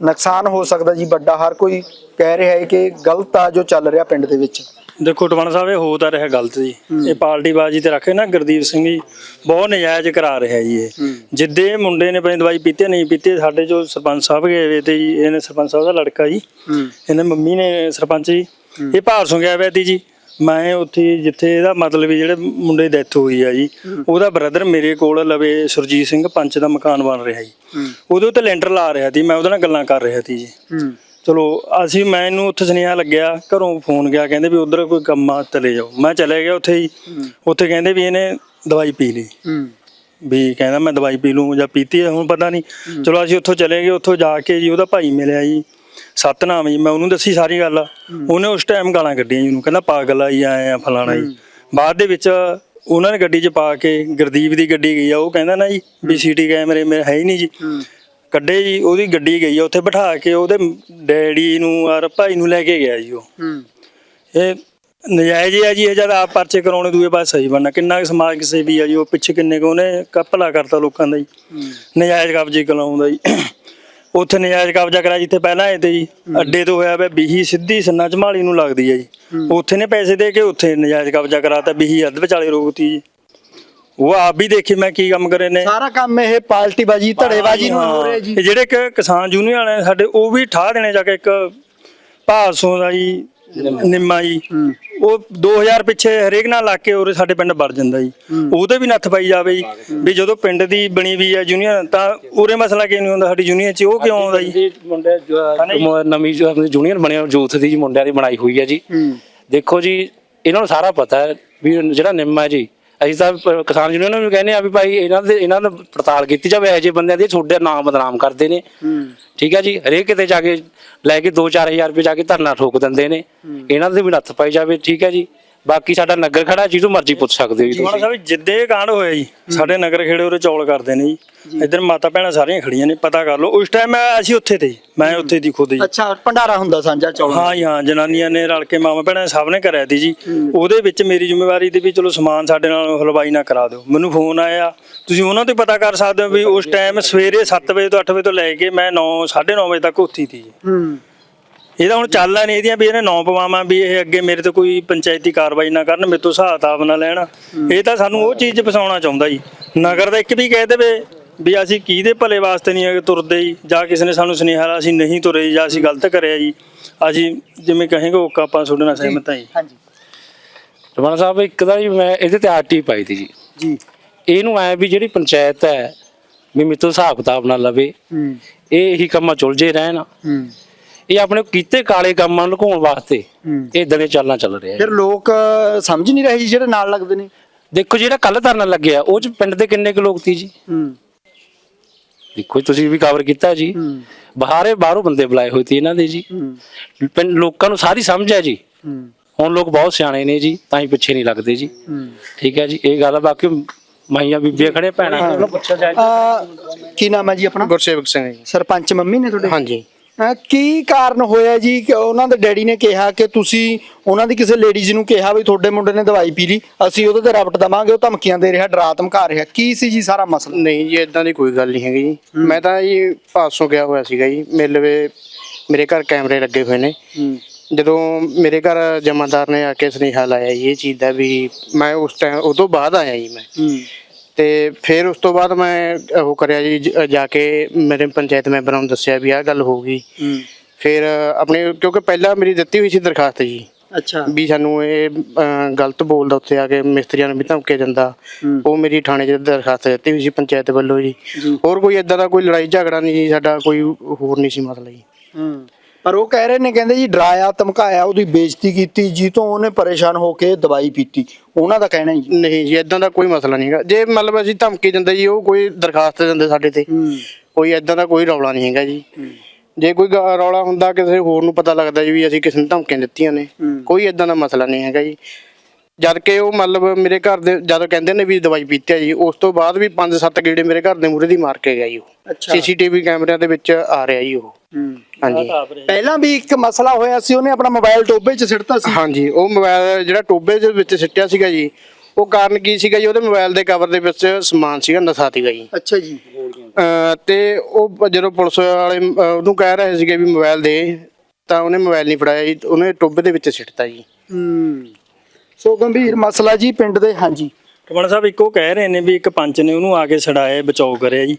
ਨੁਕਸਾਨ ਹੋ ਸਕਦਾ ਜੀ ਵੱਡਾ। ਹਰ ਕੋਈ ਕਹਿ ਰਿਹਾ ਹੈ ਕਿ ਗਲਤ ਆ ਜੋ ਚੱਲ ਰਿਹਾ ਪਿੰਡ ਦੇ ਵਿੱਚ। ਦੇਖੋ ਟਵਾਣਾ ਸਾਹਿਬ ਇਹ ਹੋ ਤਾਂ ਰਿਹਾ ਗਲਤ ਜੀ। ਇਹ ਪਾਰਟੀ ਬਾਜੀ ਤੇ ਰੱਖੇ ਨਾ ਗੁਰਦੀਪ ਸਿੰਘ ਜੀ ਬਹੁਤ ਨਜਾਇਜ਼ ਕਰਾ ਰਿਹਾ ਜੀ ਇਹ। ਜਿੱਦੇ ਮੁੰਡੇ ਨੇ ਆਪਣੀ ਦਵਾਈ ਪੀਤੀ ਨਹੀਂ ਪੀਤੀ ਸਾਡੇ ਜੋ ਸਰਪੰਚ ਸਾਹਿਬ ਗਏ ਵੇ ਤੇ ਜੀ ਇਹਨੇ ਸਰਪੰਚ ਸਾਹਿਬ ਦਾ ਲੜਕਾ ਜੀ। ਇਹਨੇ ਮੰਮੀ ਨੇ ਸਰਪੰਚ ਜੀ। ਇਹ ਭਾਰਸੋਂ ਗਿਆ ਵੇ ਤੀ ਜੀ। ਮੈਂ ਉੱਥੇ ਜਿੱਥੇ ਇਹਦਾ ਮਤਲਬ ਵੀ ਜਿਹੜੇ ਮੁੰਡੇ ਦੀ ਡੈਥ ਹੋਈ ਆ ਜੀ ਉਹਦਾ ਬ੍ਰਦਰ ਮੇਰੇ ਕੋਲ ਲਵੇ ਸੁਰਜੀਤ ਸਿੰਘ ਪੰਚ ਦਾ ਮਕਾਨ ਬਣ ਰਿਹਾ ਜੀ। ਉਹਦੇ ਉੱਤੇ ਲੈਂਟਰ ਲਾ ਰਿਹਾ ਸੀ ਮੈਂ ਉਹਦੇ ਨਾਲ ਗੱਲਾਂ ਕਰ ਰਿਹਾ ਸੀ ਜੀ। ਚਲੋ ਅਸੀਂ ਮੈਨੂੰ ਉੱਥੇ ਸੁਨੇਹਾ ਲੱਗਿਆ ਘਰੋਂ ਫੋਨ ਗਿਆ ਕਹਿੰਦੇ ਵੀ ਉਧਰ ਕੋਈ ਕੰਮ ਆ ਚਲੇ ਜਾਓ। ਮੈਂ ਚਲੇ ਗਿਆ ਉੱਥੇ ਹੀ। ਉੱਥੇ ਕਹਿੰਦੇ ਵੀ ਇਹਨੇ ਦਵਾਈ ਪੀ ਲਈ। ਵੀ ਕਹਿੰਦਾ ਮੈਂ ਦਵਾਈ ਪੀ ਲੂੰ ਜਾਂ ਪੀਤੀ ਹੈ ਹੁਣ ਪਤਾ ਨਹੀਂ। ਚਲੋ ਅਸੀਂ ਉੱਥੋਂ ਚਲੇ ਗਏ ਉੱਥੋਂ ਜਾ ਕੇ ਜੀ ਉਹਦਾ ਭਾਈ ਮਿਲਿਆ ਜੀ। ਸਤਨਾਮ ਜੀ ਮੈਂ ਉਹਨੂੰ ਦੱਸੀ ਸਾਰੀ ਗੱਲ। ਉਹਨੇ ਉਸ ਟਾਈਮ ਗਾਲਾਂ ਕੱਢੀਆਂ ਜੀ ਉਹਨੂੰ ਕਹਿੰਦਾ ਪਾਗਲ ਆ ਜੀ ਆਏ ਆ ਫਲਾਣਾ ਜੀ। ਬਾਅਦ ਦੇ ਵਿੱਚ ਉਹਨਾਂ ਨੇ ਗੱਡੀ 'ਚ ਪਾ ਕੇ ਗੁਰਦੀਪ ਦੀ ਗੱਡੀ ਗਈ ਆ ਉਹ ਕਹਿੰਦਾ ਨਾ ਜੀ ਵੀ ਸੀਟੀ ਕੈਮਰੇ ਮੇਰੇ ਹੈ ਹੀ ਨਹੀਂ ਜੀ। ਕੱਢੇ ਜੀ ਉਹਦੀ ਗੱਡੀ ਗਈ ਆ ਉੱਥੇ ਬਿਠਾ ਕੇ ਉਹਦੇ ਡੈਡੀ ਨੂੰ ਔਰ ਭਾਈ ਨੂੰ ਲੈ ਕੇ ਗਿਆ ਜੀ ਉਹ। ਇਹ ਨਜਾਇਜ਼ ਹੀ ਆ ਜੀ ਇਹ ਜਦ ਆਪ ਪਰਚੇ ਕਰਾਉਣੇ ਦੂਏ ਪਾਸੇ ਸਹੀ ਬਣਨਾ। ਕਿੰਨਾ ਕੁ ਸਮਾਜ ਕਿਸੇ ਵੀ ਆ ਜੀ ਉਹ ਪਿੱਛੇ ਕਿੰਨੇ ਕੁ ਉਹਨੇ ਕਪਲਾ ਕਰਤਾ ਲੋਕਾਂ ਦਾ ਜੀ। ਨਜਾਇਜ਼ ਕਬਜ਼ੇ ਕਲਾਉਂਦਾ ਜੀ। ਉੱਥੇ ਨਜਾਇਜ਼ ਕਬਜ਼ਾ ਕਰਾ ਜਿੱਥੇ ਪਹਿਲਾਂ ਆਏ ਤੇ ਜੀ। ਅੱਡੇ ਤੋਂ ਹੋਇਆ ਵੇ ਬੀਹੀ ਸਿੱਧੀ ਸੰਨਾ ਝਮਾਲੀ ਨੂੰ ਲੱਗਦੀ ਹੈ ਜੀ। ਉੱਥੇ ਨੇ ਪੈਸੇ ਦੇ ਕੇ ਉੱਥੇ ਨਜਾਇਜ਼ ਕਬਜ਼ਾ ਕਰਾਤਾ ਬੀਹੀ ਅੱਧ ਵਿਚਾਲੇ ਰੋਕਤੀ ਜੀ। ਉਹ ਆਪ ਵੀ ਦੇਖੀ ਮੈਂ ਕੀ ਕੰਮ ਕਰੇ ਨੇ। ਸਾਰਾ ਕੰਮ ਇਹ ਪਾਰਟੀਬਾਜ਼ੀ ਧੜੇਬਾਜ਼ੀ ਨੂੰ ਹੋ ਰਿਹਾ ਜੀ। ਜਿਹੜੇ ਕਿ ਕਿਸਾਨ ਯੂਨੀਅਨ ਵਾਲੇ ਸਾਡੇ ਉਹ ਵੀ ਠਾਹ ਦੇਣੇ ਜਾ ਕੇ ਇੱਕ ਭਾਸੋਂ ਦਾ ਜੀ। ਨਿੰਮਾ। ਜੀ। ਉਹ 2000 ਪਿੱਛੇ ਹਰੇਕ ਨਾਲ ਲਾ ਕੇ ਉਰੇ ਸਾਡੇ ਪਿੰਡ ਵੜ ਜਾਂਦਾ ਜੀ। ਉਹਦੇ ਵੀ ਨੱਥ ਪਾਈ ਜਾਵੇ ਜੀ। ਵੀ ਜਦੋਂ ਪਿੰਡ ਦੀ ਬਣੀ ਵੀ ਹੈ ਯੂਨੀਅਨ ਤਾਂ ਉਰੇ ਮਸਲਾ ਕਿਉਂ ਨਹੀਂ ਹੁੰਦਾ ਸਾਡੀ ਯੂਨੀਅਨ 'ਚ ਉਹ ਕਿਉਂ ਆਉਂਦਾ ਜੀ? ਮੁੰਡੇ ਜੋ ਨਵੀਂ ਜੂਨੀਅਰ ਬਣਿਆ ਯੂਥ ਦੀ ਜੀ ਮੁੰਡਿਆਂ ਦੀ ਬਣਾਈ ਹੋਈ ਹੈ ਜੀ। ਦੇਖੋ ਜੀ ਇਹਨਾਂ ਨੂੰ ਸਾਰਾ ਪਤਾ ਹੈ ਵੀ ਜਿਹੜਾ ਨਿੰਮ ਜੀ ਅਸੀਂ ਤਾਂ ਪ- ਕਿਸਾਨ ਯੂਨੀਅਨ ਨੂੰ ਵੀ ਕਹਿੰਦੇ ਆ ਵੀ ਭਾਈ ਇਹਨਾਂ ਦੇ ਇਹਨਾਂ ਦਾ ਪੜਤਾਲ ਕੀਤੀ ਜਾਵੇ ਇਹੋ ਜਿਹੇ ਬੰਦਿਆਂ ਦੀ ਛੋਡੇ ਨਾਮ ਬਦਨਾਮ ਕਰਦੇ ਨੇ। ਠੀਕ ਹੈ ਜੀ? ਹਰੇਕ ਕਿਤੇ ਜਾ ਕੇ ਲੈ ਕੇ 2-4000 ਰੁਪਏ ਜਾ ਕੇ ਧਰਨਾ ਠੋਕ ਦਿੰਦੇ ਨੇ। ਇਹਨਾਂ ਦੇ ਵੀ ਨੱਥ ਪਾਈ ਜਾਵੇ ਠੀਕ ਹੈ ਜੀ? ਬਾਕੀ ਸਾਡਾ ਨਗਰ ਖੜਾ ਜਿਹਨੂੰ ਮਰਜ਼ੀ ਪੁੱਛ ਸਕਦੇ ਹੋ ਜੀ ਤੁਸੀਂ। ਸਾਹਿਬ ਜਿੱਦੇ ਕਾਂਡ ਹੋਇਆ ਜੀ ਸਾਡੇ ਨਗਰ ਖੇੜੇ ਉਰੇ ਚੌਲ ਕਰਦੇ ਨੇ ਜੀ। ਇੱਧਰ ਮਾਤਾ ਭੈਣਾਂ ਸਾਰੀਆਂ ਖੜੀਆਂ ਨੇ ਪਤਾ ਕਰ ਲਓ। ਉਸ ਟਾਈਮ ਅਸੀਂ ਉੱਥੇ ਤੇ ਜੀ, ਮੈਂ ਉੱਥੇ ਦੀ ਖੁਦ ਜੀ ਅੱਛਾ ਭੰਡਾਰਾ ਹੁੰਦਾ ਸਾਂਝਾ ਚੌਲਾਂ। ਦਾ। ਹਾਂ ਜੀ ਹਾਂ ਜਨਾਨੀਆਂ ਨੇ ਰਲ ਕੇ ਮਾਮਾ ਭੈਣਾਂ ਸਭ ਨੇ ਕਰਿਆ ਤੀ ਜੀ। ਉਹਦੇ ਵਿੱਚ ਮੇਰੀ ਜ਼ਿੰਮੇਵਾਰੀ ਤੇ ਵੀ ਚਲੋ ਸਮਾਨ ਸਾਡੇ ਨਾਲ ਹਲਵਾਈ ਨਾ ਕਰਾ ਦਿਓ। ਮੈਨੂੰ ਫੋਨ ਆਇਆ। ਤੁਸੀਂ ਉਹਨਾਂ ਤੋਂ ਹੀ ਪਤਾ ਕਰ ਸਕਦੇ ਹੋ ਵੀ ਉਸ ਟਾਈਮ ਸਵੇਰੇ 7 ਵਜੇ ਤੋਂ 8 ਵਜੇ ਤੋਂ ਲੈ ਕੇ ਮੈਂ 9 9:30 ਵਜੇ ਤੱਕ ਉੱਥੀ ਤੀ ਜੀ। ਹੂੰ। ਇਹਦਾ ਹੁਣ ਚੱਲਦਾ ਨਹੀਂ ਇਹਦੀਆਂ ਵੀ ਇਹਨੇ ਨੌ ਪਵਾਵਾਂ ਵੀ ਇਹ ਅੱਗੇ ਮੇਰੇ ਤੇ ਕੋਈ ਪੰਚਾਇਤੀ ਕਾਰਵਾਈ ਨਾ ਕਰਨ ਮੇਰੇ ਤੋਂ ਹਿਸਾਬ-ਕਿਤਾਬ ਨਾ ਲੈਣ। ਇਹ ਤਾਂ ਸਾਨੂੰ ਉਹ ਚੀਜ਼ ਫਸਾਉਣਾ ਚਾਹੁੰਦਾ ਜੀ। ਨਗਰ ਦਾ ਇੱਕ ਵੀ ਕਹਿ ਦੇਵੇ ਵੀ ਅਸੀਂ ਕਿਹਦੇ ਭਲੇ ਵਾਸਤੇ ਨਹੀਂ ਹੈਗੇ ਤੁਰਦੇ ਜੀ ਜਾਂ ਕਿਸੇ ਨੇ ਸਾਨੂੰ ਸੁਨੇਹਾ ਲਾਇਆ ਅਸੀਂ ਨਹੀਂ ਤੁਰੇ ਜੀ, ਜਾਂ ਅਸੀਂ ਗਲਤ ਕਰਿਆ ਜੀ। ਅਸੀਂ ਜਿਵੇਂ ਕਹੇਗੇ ਉਹ ਆਪਾਂ ਤੁਹਾਡੇ ਨਾਲ ਸਹਿਮਤ ਹਾਂ ਜੀ। ਹਾਂਜੀ। ਰਮਨ ਸਾਹਿਬ ਇੱਕ ਦਾ ਜੀ ਮੈਂ ਇਹਦੇ ਤੇ ਆਰਟੀ ਪਾਈ ਤੀ ਜੀ। ਜੀ। ਇਹਨੂੰ ਐ ਵੀ ਜਿਹੜੀ ਪੰਚਾਇਤ ਹੈ ਵੀ ਮੇਰੇ ਤੋਂ ਹਿਸਾਬ ਕਿਤਾਬ ਨਾਲ ਲਵੇ। ਹੂੰ। ਇਹ ਇਹੀ ਕੰਮਾਂ ਚੁਲਝੇ ਰਹਿਣ। ਹੂੰ। ਇਹ ਆਪਣੇ ਕੀਤੇ ਕਾਲੇ ਕੰਮਾਂ ਨੂੰ ਲੁਕਾਉਣ ਵਾਸਤੇ। ਇਹ ਦਨੇ ਚੱਲਣਾ ਚੱਲ ਰਿਹਾ ਹੈ ਫਿਰ ਲੋਕ ਸਮਝ ਨਹੀਂ ਰਹੇ ਜੀ ਜਿਹੜੇ ਨਾਲ ਲੱਗਦੇ ਨੇ। ਦੇਖੋ ਜਿਹੜਾ ਕੱਲ ਧਰਨਾ ਲੱਗਿਆ ਉਹ ਚ ਪਿੰਡ ਦੇ ਕਿੰਨੇ ਕੁ ਲੋਕ ਸੀ ਜੀ? ਹੂੰ। ਦੇਖੋ ਤੁਸੀਂ ਵੀ ਕਵਰ ਕੀਤਾ ਜੀ। ਹੂੰ। ਬਾਹਰੇ ਬਾਹਰੋਂ ਬੰਦੇ ਬੁਲਾਏ ਹੋਏ ਸੀ ਇਹਨਾਂ ਦੇ ਜੀ। ਹੂੰ। ਪਿੰਡ ਲੋਕਾਂ ਨੂੰ ਸਾਰੀ ਸਮਝ ਹੈ ਜੀ। ਹੂੰ। ਹੁਣ ਲੋਕ ਬਹੁਤ ਸਿਆਣੇ ਨੇ ਜੀ ਤਾਂ ਹੀ ਪਿੱਛੇ ਨਹੀਂ ਲੱਗਦੇ ਜੀ। ਹੂੰ। ਠੀਕ ਹੈ ਜੀ ਇਹ ਗੱਲ ਆ ਬਾਕੀ ਮਾਈਆਂ ਬੀਬੀਆਂ ਖੜੇ ਭੈਣਾਂ ਨੂੰ ਪੁੱਛਿਆ ਜਾਏ ਕੀ ਨਾਮ ਹੈ ਜੀ ਆਪਣਾ? ਗੁਰਸੇਵਕ ਸਿੰਘ ਜੀ। ਸਰਪੰਚ ਮੰਮੀ ਨੇ ਤੁਹਾਡੇ? ਹਾਂਜੀ। ਕੀ ਕਾਰਨ ਹੋਇਆ ਜੀ? ਕਿ ਉਹਨਾਂ ਦੇ ਡੈਡੀ ਨੇ ਕਿਹਾ ਕਿ ਤੁਸੀਂ ਉਹਨਾਂ ਦੀ ਕਿਸੇ ਲੇਡੀਜ਼ ਨੂੰ ਕਿਹਾ ਵੀ ਤੁਹਾਡੇ ਮੁੰਡੇ ਨੇ ਦਵਾਈ ਪੀ ਲਈ ਅਸੀਂ ਉਹਦੇ ਤੇ ਰਬਟ ਦਵਾਂਗੇ ਉਹ ਧਮਕੀਆਂ ਦੇ ਰਿਹਾ ਡਰਾ ਧਮਕਾ ਰਿਹਾ। ਕੀ ਸੀ ਜੀ ਸਾਰਾ ਮਸਲਾ? ਨਹੀਂ ਜੀ ਇਦਾਂ ਦੀ ਕੋਈ ਗੱਲ ਨਹੀਂ ਹੈਗੀ ਜੀ। ਮੈਂ ਤਾਂ ਜੀ ਪਾਸੋਂ ਗਿਆ ਹੋਇਆ ਸੀਗਾ ਜੀ ਮੇਰੇ ਲਵੇ ਮੇਰੇ ਘਰ ਕੈਮਰੇ ਲੱਗੇ ਹੋਏ ਨੇ। ਜਦੋਂ ਮੇਰੇ ਘਰ ਜਮਾਦਾਰ ਨੇ ਆ ਕੇ ਸੁਨੇਹਾ ਲਾਇਆ ਜੀ ਇਹ ਚੀਜ਼ ਦਾ ਵੀ ਮੈਂ ਉਸ ਟਾਈਮ ਤੋਂ ਬਾਅਦ ਆਇਆ ਜੀ ਮੈਂ। ਤੇ ਫਿਰ ਉਸ ਤੋਂ ਬਾਅਦ ਮੈਂ ਉਹ ਕਰਿਆ ਜੀ ਜ- ਜਾ ਕੇ ਮੇਰੇ ਪੰਚਾਇਤ ਮੈਂਬਰਾਂ ਨੂੰ ਦੱਸਿਆ ਵੀ ਆਹ ਗੱਲ ਹੋ ਗਈ। ਫਿਰ ਆਪਣੇ ਕਿਉਂਕਿ ਪਹਿਲਾਂ ਮੇਰੀ ਦਿੱਤੀ ਹੋਈ ਸੀ ਦਰਖਾਸਤ ਜੀ। ਅੱਛਾ। ਵੀ ਸਾਨੂੰ ਇਹ ਅਹ, ਗਲਤ ਬੋਲਦਾ ਉੱਥੇ ਆ ਕੇ ਮਿਸਤਰੀਆਂ ਨੂੰ ਵੀ ਧਮਕੇ ਦਿੰਦਾ। ਉਹ ਮੇਰੀ ਥਾਣੇ 'ਚ ਦਰਖਾਸਤ ਦਿੱਤੀ ਹੋਈ ਸੀ ਪੰਚਾਇਤ ਵੱਲੋਂ ਜੀ। ਹੋਰ ਕੋਈ ਇਦਾਂ ਦਾ ਕੋਈ ਲੜਾਈ ਝਗੜਾ ਨਹੀਂ ਜੀ ਸਾਡਾ ਕੋਈ ਹੋਰ ਨਹੀਂ ਸੀ ਮਸਲਾ ਜੀ। ਹੂੰ। ਪਰ ਉਹ ਕਹਿ ਰਹੇ ਨੇ ਕਹਿੰਦੇ ਜੀ ਡਰਾਇਆ ਧਮਕਾਇਆ ਉਹਦੀ ਬੇਇੱਜ਼ਤੀ ਕੀਤੀ ਜੀ ਤੋਂ ਉਹਨੇ ਪਰੇਸ਼ਾਨ ਹੋ ਕੇ ਦਵਾਈ ਪੀਤੀ। ਉਹਨਾਂ ਦਾ ਕਹਿਣਾ ਹੀ ਨਹੀਂ ਜੀ ਇਦਾਂ ਦਾ ਕੋਈ ਮਸਲਾ ਨਹੀਂ ਹੈਗਾ। ਜੇ ਮਤਲਬ ਅਸੀਂ ਧਮਕੀ ਦਿੰਦੇ ਜੀ ਉਹ ਕੋਈ ਦਰਖਾਸਤ ਦਿੰਦੇ ਸਾਡੇ ਤੇ। ਕੋਈ ਇਦਾਂ ਦਾ ਕੋਈ ਰੌਲਾ ਨਹੀਂ ਹੈਗਾ ਜੀ। ਜੇ ਕੋਈ ਰੌਲਾ ਹੁੰਦਾ ਕਿਸੇ ਹੋਰ ਨੂੰ ਪਤਾ ਲੱਗਦਾ ਜੀ ਵੀ ਅਸੀਂ ਕਿਸੇ ਨੂੰ ਧਮਕੀਆਂ ਦਿੱਤੀਆਂ ਨੇ। ਕੋਈ ਇਦਾਂ ਦਾ ਮਸਲਾ ਨਹੀਂ ਹੈਗਾ ਜੀ। ਜਦ ਕਿ ਉਹ ਮਤਲਬ ਮੇਰੇ ਘਰ ਦੇ ਜਦੋਂ ਕਹਿੰਦੇ ਨੇ ਵੀ ਦਵਾਈ ਪੀਤੀ ਆ ਜੀ ਉਸ ਤੋਂ ਬਾਅਦ ਵੀ 5-7 ਗੇੜੇ ਮੇਰੇ ਘਰ ਦੇ ਮੂਹਰੇ ਦੀ ਮਾਰ ਕੇ ਗਿਆ ਜੀ ਉਹ। ਅੱਛਾ। ਸੀਸੀਟੀਵੀ ਕੈਮਰਿਆਂ ਦੇ ਵਿੱਚ ਆ ਰਿਹਾ ਜੀ ਉਹ। ਹਾਂਜੀ। ਪਹਿਲਾਂ ਵੀ ਇੱਕ ਮਸਲਾ ਹੋਇਆ ਸੀ ਉਹਨੇ ਆਪਣਾ ਮੋਬਾਈਲ ਟੋਬੇ 'ਚ ਸਿੱਟਤਾ ਸੀ। ਹਾਂਜੀ ਉਹ ਮੋਬਾਈਲ ਜਿਹੜਾ ਟੋਬੇ ਦੇ ਵਿੱਚ ਸਿੱਟਿਆ ਸੀਗਾ ਜੀ ਉਹ ਕਾਰਨ ਕੀ ਸੀਗਾ ਜੀ ਉਹਦੇ ਮੋਬਾਈਲ ਦੇ ਕਵਰ ਦੇ ਵਿੱਚ ਸਮਾਨ ਸੀਗਾ ਨਸ਼ਾ ਸੀਗਾ ਜੀ। ਅੱਛਾ ਜੀ। ਅਹ ਤੇ ਉਹ ਜਦੋਂ ਪੁਲਿਸ ਵਾਲੇ ਅਹ ਉਹਨੂੰ ਕਹਿ ਰਹੇ ਸੀਗੇ ਵੀ ਮੋਬਾਈਲ ਦੇ ਤਾਂ ਉਹਨੇ ਮੋਬਾਈਲ ਨਹੀਂ ਫੜਾਇਆ ਜੀ ਉਹਨੇ ਟੋਬੇ ਦੇ ਵਿੱਚ ਸਿੱਟਤਾ ਜੀ। ਹੂੰ। ਸੋ ਗੰਭੀਰ ਮਸਲਾ ਜੀ ਪਿੰਡ ਦੇ ਹਾਂਜੀ। ਕਮਲ ਸਾਹਿਬ ਇੱਕੋ ਕਹਿ ਰਹੇ ਨੇ ਵੀ ਇੱਕ ਪੰਚ ਨੇ ਉਹਨੂੰ ਆ ਕੇ ਛਡਾਇਆ ਬਚਾਓ ਕਰਿਆ ਜੀ।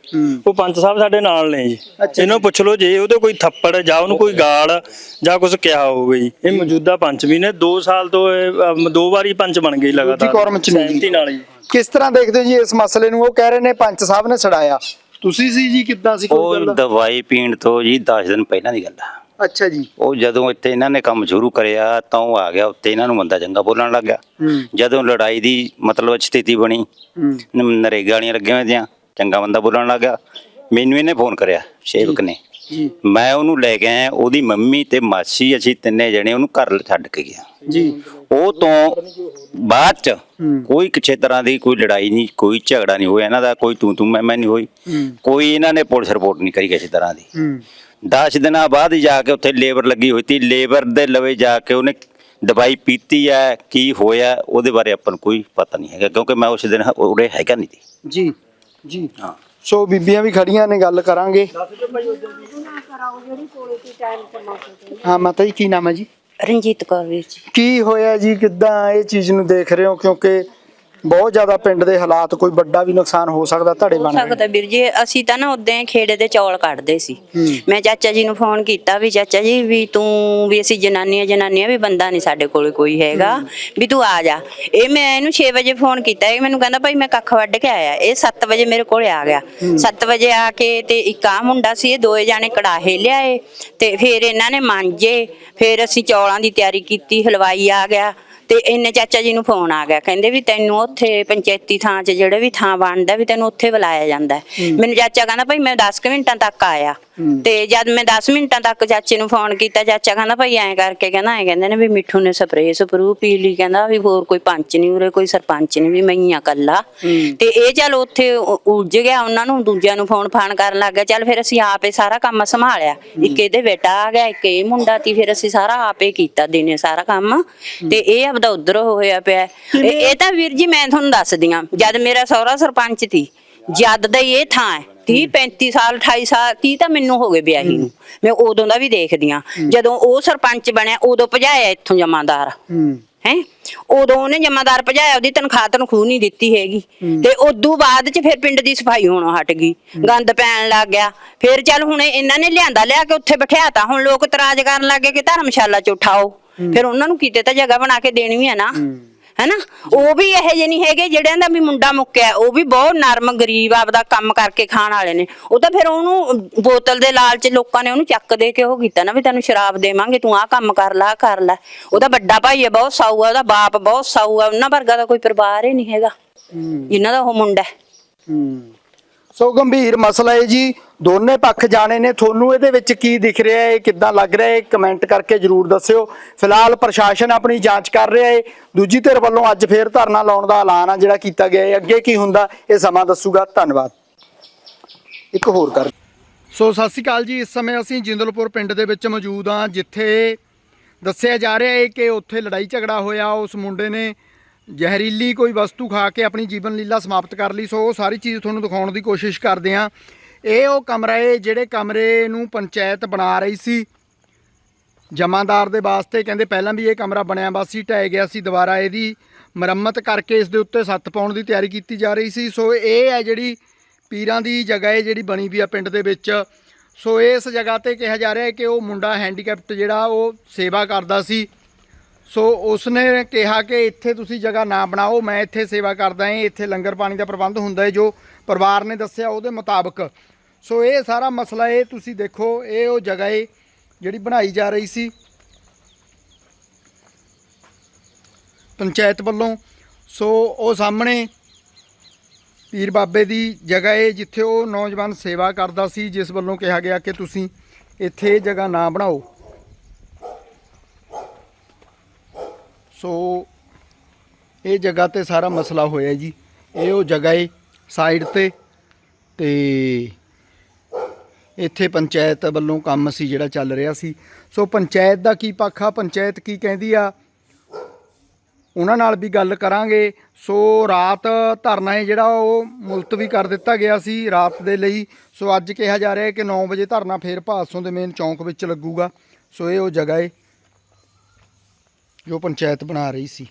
ਉਹ ਪੰਚ ਸਾਹਿਬ ਸਾਡੇ ਨਾਲ ਨੇ ਜੀ। ਇਹਨੂੰ ਪੁੱਛ ਲਓ ਜੇ ਉਹਦੇ ਕੋਈ ਥੱਪੜ ਜਾਂ ਉਹਨੂੰ ਕੋਈ ਗਾਲ ਜਾਂ ਕੁਝ ਕਿਹਾ ਹੋਵੇ ਜੀ। ਇਹ ਮੌਜੂਦਾ ਪੰਚ ਵੀ ਨੇ 2 ਸਾਲ ਤੋਂ ਦੋ ਵਾਰੀ ਪੰਚ ਬਣ ਗਏ ਲਗਾਤਾਰ। ਸਹਿਮਤੀ ਨਾਲ ਜੀ। ਕਿਸ ਤਰ੍ਹਾਂ ਦੇਖਦੇ ਹੋ ਜੀ ਇਸ ਮਸਲੇ ਨੂੰ? ਉਹ ਕਹਿ ਰਹੇ ਨੇ ਪੰਚ ਸਾਹਿਬ ਨੇ ਛੜਾਇਆ ਤੁਸੀਂ ਸੀ ਜੀ ਕਿੱਦਾਂ ਸੀ ਕੋਈ ਉਹ ਦਵਾਈ ਪੀਣ ਤੋਂ ਜੀ 10 ਦਿਨ ਪਹਿਲਾਂ ਦੀ ਗੱਲ ਆ। ਅੱਛਾ ਜੀ। ਉਹ ਜਦੋਂ ਇੱਥੇ ਇਹਨਾਂ ਨੇ ਕੰਮ ਸ਼ੁਰੂ ਕਰਿਆ ਤਾਂ ਉਹ ਆ ਗਿਆ ਉੱਤੇ ਇਹਨਾਂ ਨੂੰ ਬੰਦਾ ਚੰਗਾ ਬੋਲਣ ਲੱਗ ਗਿਆ। ਜਦੋਂ ਲੜਾਈ ਦੀ ਮਤਲਬ ਸਥਿਤੀ ਬਣੀ ਨਰੇਗਾ ਵਾਲੀਆਂ ਲੱਗੀਆਂ ਹੋਈਆਂ ਚੰਗਾ ਬੰਦਾ ਬੋਲਣ ਲੱਗ ਗਿਆ। ਮੈਨੂੰ ਇਹਨੇ ਫੋਨ ਕਰਿਆ ਸੇਵਕ ਨੇ। ਮੈਂ ਉਹਨੂੰ ਲੈ ਕੇ ਆਇਆ ਉਹਦੀ ਮੰਮੀ ਤੇ ਮਾਸੀ ਅਸੀਂ ਤਿੰਨੇ ਜਣੇ ਉਹਨੂੰ ਘਰ ਛੱਡ ਕੇ ਗਿਆ ਜੀ। ਉਹ ਤੋਂ ਬਾਅਦ ਚ ਕੋਈ ਕਿਸੇ ਤਰ੍ਹਾਂ ਦੀ ਕੋਈ ਲੜਾਈ ਨਹੀਂ ਕੋਈ ਝਗੜਾ ਨਹੀਂ ਹੋਇਆ। ਇਹਨਾਂ ਦਾ ਕੋਈ ਤੂੰ ਤੂੰ ਮੈਂ ਮੈਂ ਨਹੀਂ ਹੋਈ। ਕੋਈ ਇਹਨਾਂ ਨੇ ਪੁਲਿਸ ਰਿਪੋਰਟ ਨਹੀਂ ਕਰੀ ਕਿਸੇ ਤਰ੍ਹਾਂ ਦੀ। 10 ਦਿਨਾਂ ਬਾਅਦ ਹੀ ਜਾ ਕੇ ਉੱਥੇ ਲੇਬਰ ਲੱਗੀ ਹੋਈ ਸੀ ਲੇਬਰ ਦੇ ਲਵੇ ਜਾ ਕੇ ਉਹਨੇ ਦਵਾਈ ਪੀਤੀ ਹੈ ਕੀ ਹੋਇਆ ਉਹਦੇ ਬਾਰੇ ਆਪਾਂ ਨੂੰ ਕੋਈ ਪਤਾ ਨਹੀਂ ਹੈਗਾ ਕਿਉਂਕਿ ਮੈਂ ਉਸ ਦਿਨ ਉਰੇ ਹੈਗਾ ਨਹੀਂ ਸੀ ਜੀ ਜੀ। ਹਾਂ। ਸੋ ਬੀਬੀਆਂ ਵੀ ਖੜੀਆਂ ਨੇ ਗੱਲ ਕਰਾਂਗੇ। ਹਾਂ ਮਾਤਾ ਜੀ ਕੀ ਨਾਮ ਹੈ ਜੀ? ਰਣਜੀਤ ਕੌਰ ਵੀਰ ਜੀ। ਕੀ ਹੋਇਆ ਜੀ? ਕਿੱਦਾਂ ਇਹ ਚੀਜ਼ ਨੂੰ ਦੇਖ ਰਹੇ ਹੋ? ਕਿਉਂਕਿ ਬਹੁਤ ਜ਼ਿਆਦਾ ਪਿੰਡ ਦੇ ਹਾਲਾਤ ਕੋਈ ਵੱਡਾ ਵੀ ਨੁਕਸਾਨ ਹੋ ਸਕਦਾ ਧੜੇ ਹੋ ਬਣ ਸਕਦਾ ਵੀਰ ਜੀ ਅਸੀਂ ਤਾਂ ਨਾ ਉਦੋਂ ਖੇੜੇ ਦੇ ਚੌਲ ਕੱਢਦੇ ਸੀ। ਮੈਂ ਚਾਚਾ ਜੀ ਨੂੰ ਫੋਨ ਕੀਤਾ ਵੀ ਚਾਚਾ ਜੀ ਵੀ ਤੂੰ ਵੀ ਅਸੀਂ ਜਨਾਨੀਆਂ ਜਨਾਨੀਆਂ ਵੀ ਬੰਦਾ ਨਹੀਂ ਸਾਡੇ ਕੋਲ ਕੋਈ ਹੈਗਾ। ਵੀ ਤੂੰ ਆ ਜਾ। ਇਹ ਮੈਂ ਇਹਨੂੰ 6 ਵਜੇ ਫੋਨ ਕੀਤਾ। ਇਹ ਮੈਨੂੰ ਕਹਿੰਦਾ ਭਾਈ ਮੈਂ ਕੱਖ ਵੱਢ ਕੇ ਆਇਆ। ਇਹ 7 ਵਜੇ ਮੇਰੇ ਕੋਲ ਆ ਗਿਆ। 7 ਵਜੇ ਆ ਕੇ ਤੇ ਇੱਕ ਆ ਮੁੰਡਾ ਸੀ ਇਹ ਦੋਏ ਜਾਣੇ ਕੜਾਹੇ ਲਿਆਏ ਤੇ ਫਿਰ ਇਹਨਾਂ ਨੇ ਮਾਂਜੇ। ਫਿਰ ਅਸੀਂ ਚੌਲਾਂ ਦੀ ਤਿਆਰੀ ਕੀਤੀ ਹਲਵਾਈ ਆ ਗਿਆ। ਤੇ ਇੰਨੇ ਚਾਚਾ ਜੀ ਨੂੰ ਫੋਨ ਆ ਗਿਆ। ਕਹਿੰਦੇ ਵੀ ਤੈਨੂੰ ਉੱਥੇ ਪੰਚਾਇਤੀ ਥਾਂ 'ਚ ਜਿਹੜੇ ਵੀ ਥਾਂ ਬਣਦਾ ਵੀ ਤੈਨੂੰ ਉੱਥੇ ਬੁਲਾਇਆ ਜਾਂਦਾ। ਮੈਨੂੰ ਚਾਚਾ ਕਹਿੰਦਾ ਭਾਈ ਮੈਂ 10 ਕੁ ਮਿੰਟਾਂ ਤੱਕ ਆਇਆ। ਤੇ ਜਦ ਮੈਂ 10 ਮਿੰਟਾਂ ਤੱਕ ਚਾਚੇ ਨੂੰ ਫੋਨ ਕੀਤਾ ਚਾਚਾ ਕਹਿੰਦਾ ਭਾਈ ਐਂ ਕਰਕੇ ਕਹਿੰਦਾ ਐਂ ਕਹਿੰਦੇ ਨੇ ਵੀ ਮਿੱਠੂ ਨੇ ਸਪਰੇਅ ਸਪਰੂ ਪੀ ਲਈ ਕਹਿੰਦਾ ਵੀ ਹੋਰ ਕੋਈ ਪੰਚ ਨਹੀਂ ਉਰੇ ਕੋਈ ਸਰਪੰਚ ਨਹੀਂ ਵੀ ਮੈਂ ਕੱਲਾ ਤੇ ਇਹ ਚੱਲ ਉੱਥੇ ਉਲਝ ਗਿਆ ਉਹਨਾਂ ਨੂੰ ਦੂਜਿਆਂ ਨੂੰ ਫੋਨ ਫਾਨ ਕਰਨ ਲੱਗ ਗਿਆ ਚੱਲ ਫਿਰ ਅਸੀਂ ਆਪੇ ਸਾਰਾ ਕੰਮ ਸੰਭਾਲਿਆ। ਇੱਕ ਇਹਦੇ ਬੇਟਾ ਆ ਗਿਆ ਇੱਕ ਇਹ ਮੁੰਡਾ ਤੀ ਫਿਰ ਅਸੀਂ ਸਾਰਾ ਆਪੇ ਕੀਤਾ ਦਿਨੇ ਸਾਰਾ ਕੰਮ। ਤੇ ਇਹ ਆਪਦਾ ਉਧਰ ਹੋਇਆ ਪਿਆ। ਇਹ ਤਾਂ ਵੀਰ ਜੀ ਮੈਂ ਤੁਹਾਨੂੰ ਦੱਸਦੀ ਆ ਜਦ ਮੇਰਾ ਸਹੁਰਾ ਸਰਪੰਚ ਸੀ ਜਦ ਦਾ ਇਹ ਥਾਂ ਹੈ 30 35 ਸਾਲ 28 ਸਾਲ 30 ਤਾਂ ਮੈਨੂੰ ਹੋ ਗਏ ਵਿਆਹੀ ਨੂੰ। ਮੈਂ ਉਦੋਂ ਦਾ ਵੀ ਦੇਖਦੀ ਆ ਜਦੋਂ ਉਹ ਸਰਪੰਚ ਬਣਿਆ ਉਦੋਂ ਭਜਾਇਆ ਇੱਥੋਂ ਜਮਾਦਾਰ। ਹੂੰ। ਉਦੋਂ ਉਹਨੇ ਜਮਾਦਾਰ ਭਜਾਇਆ ਉਹਦੀ ਤਨਖਾਹ ਤਨਖੂ ਨਹੀਂ ਦਿੱਤੀ ਹੈਗੀ। ਤੇ ਉਦੋਂ ਬਾਅਦ ਚ ਫਿਰ ਪਿੰਡ ਦੀ ਸਫ਼ਾਈ ਹੋਣੋਂ ਹਟ ਗਈ। ਗੰਦ ਪੈਣ ਲੱਗ ਗਿਆ। ਫਿਰ ਚੱਲ ਹੁਣ ਇਹਨਾਂ ਨੇ ਲਿਆਂਦਾ ਲਿਆ ਕੇ ਉੱਥੇ ਬਿਠਾਤਾ। ਹੁਣ ਲੋਕ ਇਤਰਾਜ਼ ਕਰਨ ਲੱਗੇ ਕਿ ਧਰਮਸ਼ਾਲਾ ਚ ਉਠਾਓ। ਫਿਰ ਉਹਨਾਂ ਨੂੰ ਕਿਤੇ ਤਾਂ ਜਗ੍ਹਾ ਬਣਾ ਕੇ ਦੇਣੀ ਹੈ ਨਾ। ਹੈਨਾ? ਉਹ ਵੀ ਇਹੋ ਜਿਹੇ ਨਹੀਂ ਹੈਗੇ ਜਿਹੜਿਆਂ ਦਾ ਵੀ ਮੁੰਡਾ ਮੁੱਕਿਆ ਉਹ ਵੀ ਬਹੁਤ ਨਰਮ ਗਰੀਬ ਆਪਦਾ ਕੰਮ ਕਰਕੇ ਖਾਣ ਵਾਲੇ ਨੇ। ਉਹ ਤਾਂ ਫਿਰ ਉਹਨੂੰ ਬੋਤਲ ਦੇ ਲਾਲਚ ਲੋਕਾਂ ਨੇ ਉਹਨੂੰ ਚੱਕ ਦੇ ਕੇ ਉਹ ਕੀਤਾ ਨਾ ਵੀ ਤੈਨੂੰ ਸ਼ਰਾਬ ਦੇਵਾਂਗੇ ਤੂੰ ਆਹ ਕੰਮ ਕਰ ਲੈ ਆਹ ਕਰ ਲੈ। ਉਹਦਾ ਵੱਡਾ ਭਾਈ ਹੈ ਬਹੁਤ ਸਾਊ ਆ ਉਹਦਾ ਬਾਪ ਬਹੁਤ ਸਾਊ ਆ। ਉਹਨਾਂ ਵਰਗਾ ਦਾ ਕੋਈ ਪਰਿਵਾਰ ਹੀ ਨਹੀਂ ਹੈਗਾ। ਜਿਨ੍ਹਾਂ ਦਾ ਉਹ ਮੁੰਡਾ ਹੈ। ਸੋ ਗੰਭੀਰ ਮਸਲਾ ਹੈ ਜੀ। ਦੋਨੇ ਪੱਖ ਜਾਣੇ ਨੇ। ਤੁਹਾਨੂੰ ਇਹਦੇ ਵਿੱਚ ਕੀ ਦਿਖ ਰਿਹਾ ਹੈ? ਕਿੱਦਾਂ ਲੱਗ ਰਿਹਾ ਹੈ? ਕਮੈਂਟ ਕਰਕੇ ਜਰੂਰ ਦੱਸਿਓ। ਫਿਲਹਾਲ ਪ੍ਰਸ਼ਾਸਨ ਆਪਣੀ ਜਾਂਚ ਕਰ ਰਿਹਾ ਹੈ। ਦੂਜੀ ਧਿਰ ਵੱਲੋਂ ਅੱਜ ਫੇਰ ਧਰਨਾ ਲਾਉਣ ਦਾ ਐਲਾਨ ਆ ਜਿਹੜਾ ਕੀਤਾ ਗਿਆ ਹੈ। ਅੱਗੇ ਕੀ ਹੁੰਦਾ, ਇਹ ਸਮਾਂ ਦੱਸੂਗਾ। ਧੰਨਵਾਦ। ਇੱਕ ਹੋਰ ਕਰ। ਸੋ ਸਤਿ ਸ਼੍ਰੀ ਅਕਾਲ ਜੀ। ਇਸ ਸਮੇਂ ਅਸੀਂ ਜਿੰਦਲਪੁਰ ਪਿੰਡ ਦੇ ਵਿੱਚ ਮੌਜੂਦ ਹਾਂ, ਜਿੱਥੇ ਦੱਸਿਆ ਜਾ ਰਿਹਾ ਹੈ ਕਿ ਉੱਥੇ ਲੜਾਈ ਝਗੜਾ ਹੋਇਆ। ਉਸ ਮੁੰਡੇ ਨੇ ਜ਼ਹਿਰੀਲੀ ਕੋਈ ਵਸਤੂ ਖਾ ਕੇ ਆਪਣੀ ਜੀਵਨ ਲੀਲਾ ਸਮਾਪਤ ਕਰ ਲਈ, ਸੋ ਉਹ ਸਾਰੀ ਚੀਜ਼ ਤੁਹਾਨੂੰ ਦਿਖਾਉਣ ਦੀ ਕੋਸ਼ਿਸ਼ ਕਰਦੇ ਹਾਂ। ਇਹ ਉਹ ਕਮਰਾ ਹੈ ਜਿਹੜੇ ਕਮਰੇ ਨੂੰ ਪੰਚਾਇਤ ਬਣਾ ਰਹੀ ਸੀ। ਜਮਾਦਾਰ ਦੇ ਵਾਸਤੇ ਕਹਿੰਦੇ ਪਹਿਲਾਂ ਵੀ ਇਹ ਕਮਰਾ ਬਣਿਆ ਵਾ ਸੀ ਢਹਿ ਗਿਆ ਸੀ ਦੁਬਾਰਾ ਇਹਦੀ ਮੁਰੰਮਤ ਕਰਕੇ ਇਸ ਦੇ ਉੱਤੇ ਸੱਤ ਪਾਉਣ ਦੀ ਤਿਆਰੀ ਕੀਤੀ ਜਾ ਰਹੀ ਸੀ। ਸੋ ਇਹ ਹੈ ਜਿਹੜੀ ਪੀਰਾਂ ਦੀ ਜਗ੍ਹਾ ਹੈ ਜਿਹੜੀ ਬਣੀ ਵੀ ਆ ਪਿੰਡ ਦੇ ਵਿੱਚ। ਸੋ ਇਸ ਜਗ੍ਹਾ ਤੇ ਕਿਹਾ ਜਾ ਰਿਹਾ ਹੈ ਕਿ ਉਹ ਮੁੰਡਾ ਹੈਂਡੀਕੈਪਟ ਜਿਹੜਾ ਉਹ ਸੇਵਾ ਕਰਦਾ ਸੀ। ਸੋ ਉਸਨੇ ਕਿਹਾ ਕਿ ਇੱਥੇ ਤੁਸੀਂ ਜਗ੍ਹਾ ਨਾ ਬਣਾਓ, ਮੈਂ ਇੱਥੇ ਸੇਵਾ ਕਰਦਾ ਹਾਂ ਇੱਥੇ ਲੰਗਰ ਪਾਣੀ ਦਾ ਪ੍ਰਬੰਧ ਹੁੰਦਾ ਹੈ ਜੋ ਪਰਿਵਾਰ ਨੇ ਦੱਸਿਆ ਉਹਦੇ ਮੁਤਾਬਕ। ਸੋ ਇਹ ਸਾਰਾ ਮਸਲਾ ਇਹ ਤੁਸੀਂ ਦੇਖੋ, ਇਹ ਉਹ ਜਗ੍ਹਾ ਹੈ ਜਿਹੜੀ ਬਣਾਈ ਜਾ ਰਹੀ ਸੀ ਪੰਚਾਇਤ ਵੱਲੋਂ। ਸੋ ਉਹ ਸਾਹਮਣੇ ਪੀਰ ਬਾਬੇ ਦੀ ਜਗ੍ਹਾ ਹੈ ਜਿੱਥੇ ਉਹ ਨੌਜਵਾਨ ਸੇਵਾ ਕਰਦਾ ਸੀ, ਜਿਸ ਵੱਲੋਂ ਕਿਹਾ ਗਿਆ ਕਿ ਤੁਸੀਂ ਇੱਥੇ ਜਗ੍ਹਾ ਨਾ ਬਣਾਓ। ਸੋ ਇਹ ਜਗ੍ਹਾ ਤੇ ਸਾਰਾ ਮਸਲਾ ਹੋਇਆ ਜੀ। ਇਹ ਉਹ ਜਗ੍ਹਾ ਏ ਸਾਈਡ ਤੇ ਤੇ ਇੱਥੇ ਪੰਚਾਇਤ ਵੱਲੋਂ ਕੰਮ ਸੀ ਜਿਹੜਾ ਚੱਲ ਰਿਹਾ ਸੀ। ਸੋ ਪੰਚਾਇਤ ਦਾ ਕੀ ਪੱਖ ਆ? ਪੰਚਾਇਤ ਕੀ ਕਹਿੰਦੀ ਆ? ਉਹਨਾਂ ਨਾਲ ਵੀ ਗੱਲ ਕਰਾਂਗੇ। ਸੋ ਰਾਤ ਧਰਨਾ ਹੈ ਜਿਹੜਾ, ਉਹ ਮੁਲਤਵੀ ਕਰ ਦਿੱਤਾ ਗਿਆ ਸੀ ਰਾਤ ਦੇ ਲਈ। ਸੋ ਅੱਜ ਕਿਹਾ ਜਾ ਰਿਹਾ ਹੈ ਕਿ 9 ਵਜੇ ਧਰਨਾ ਫੇਰ ਭਾਦਸੋਂ ਦੇ ਮੇਨ ਚੌਂਕ ਵਿੱਚ ਲੱਗੂਗਾ। ਸੋ ਇਹ ਉਹ ਜਗ੍ਹਾ ਹੈ ਜੋ ਪੰਚਾਇਤ ਬਣਾ ਰਹੀ ਸੀ।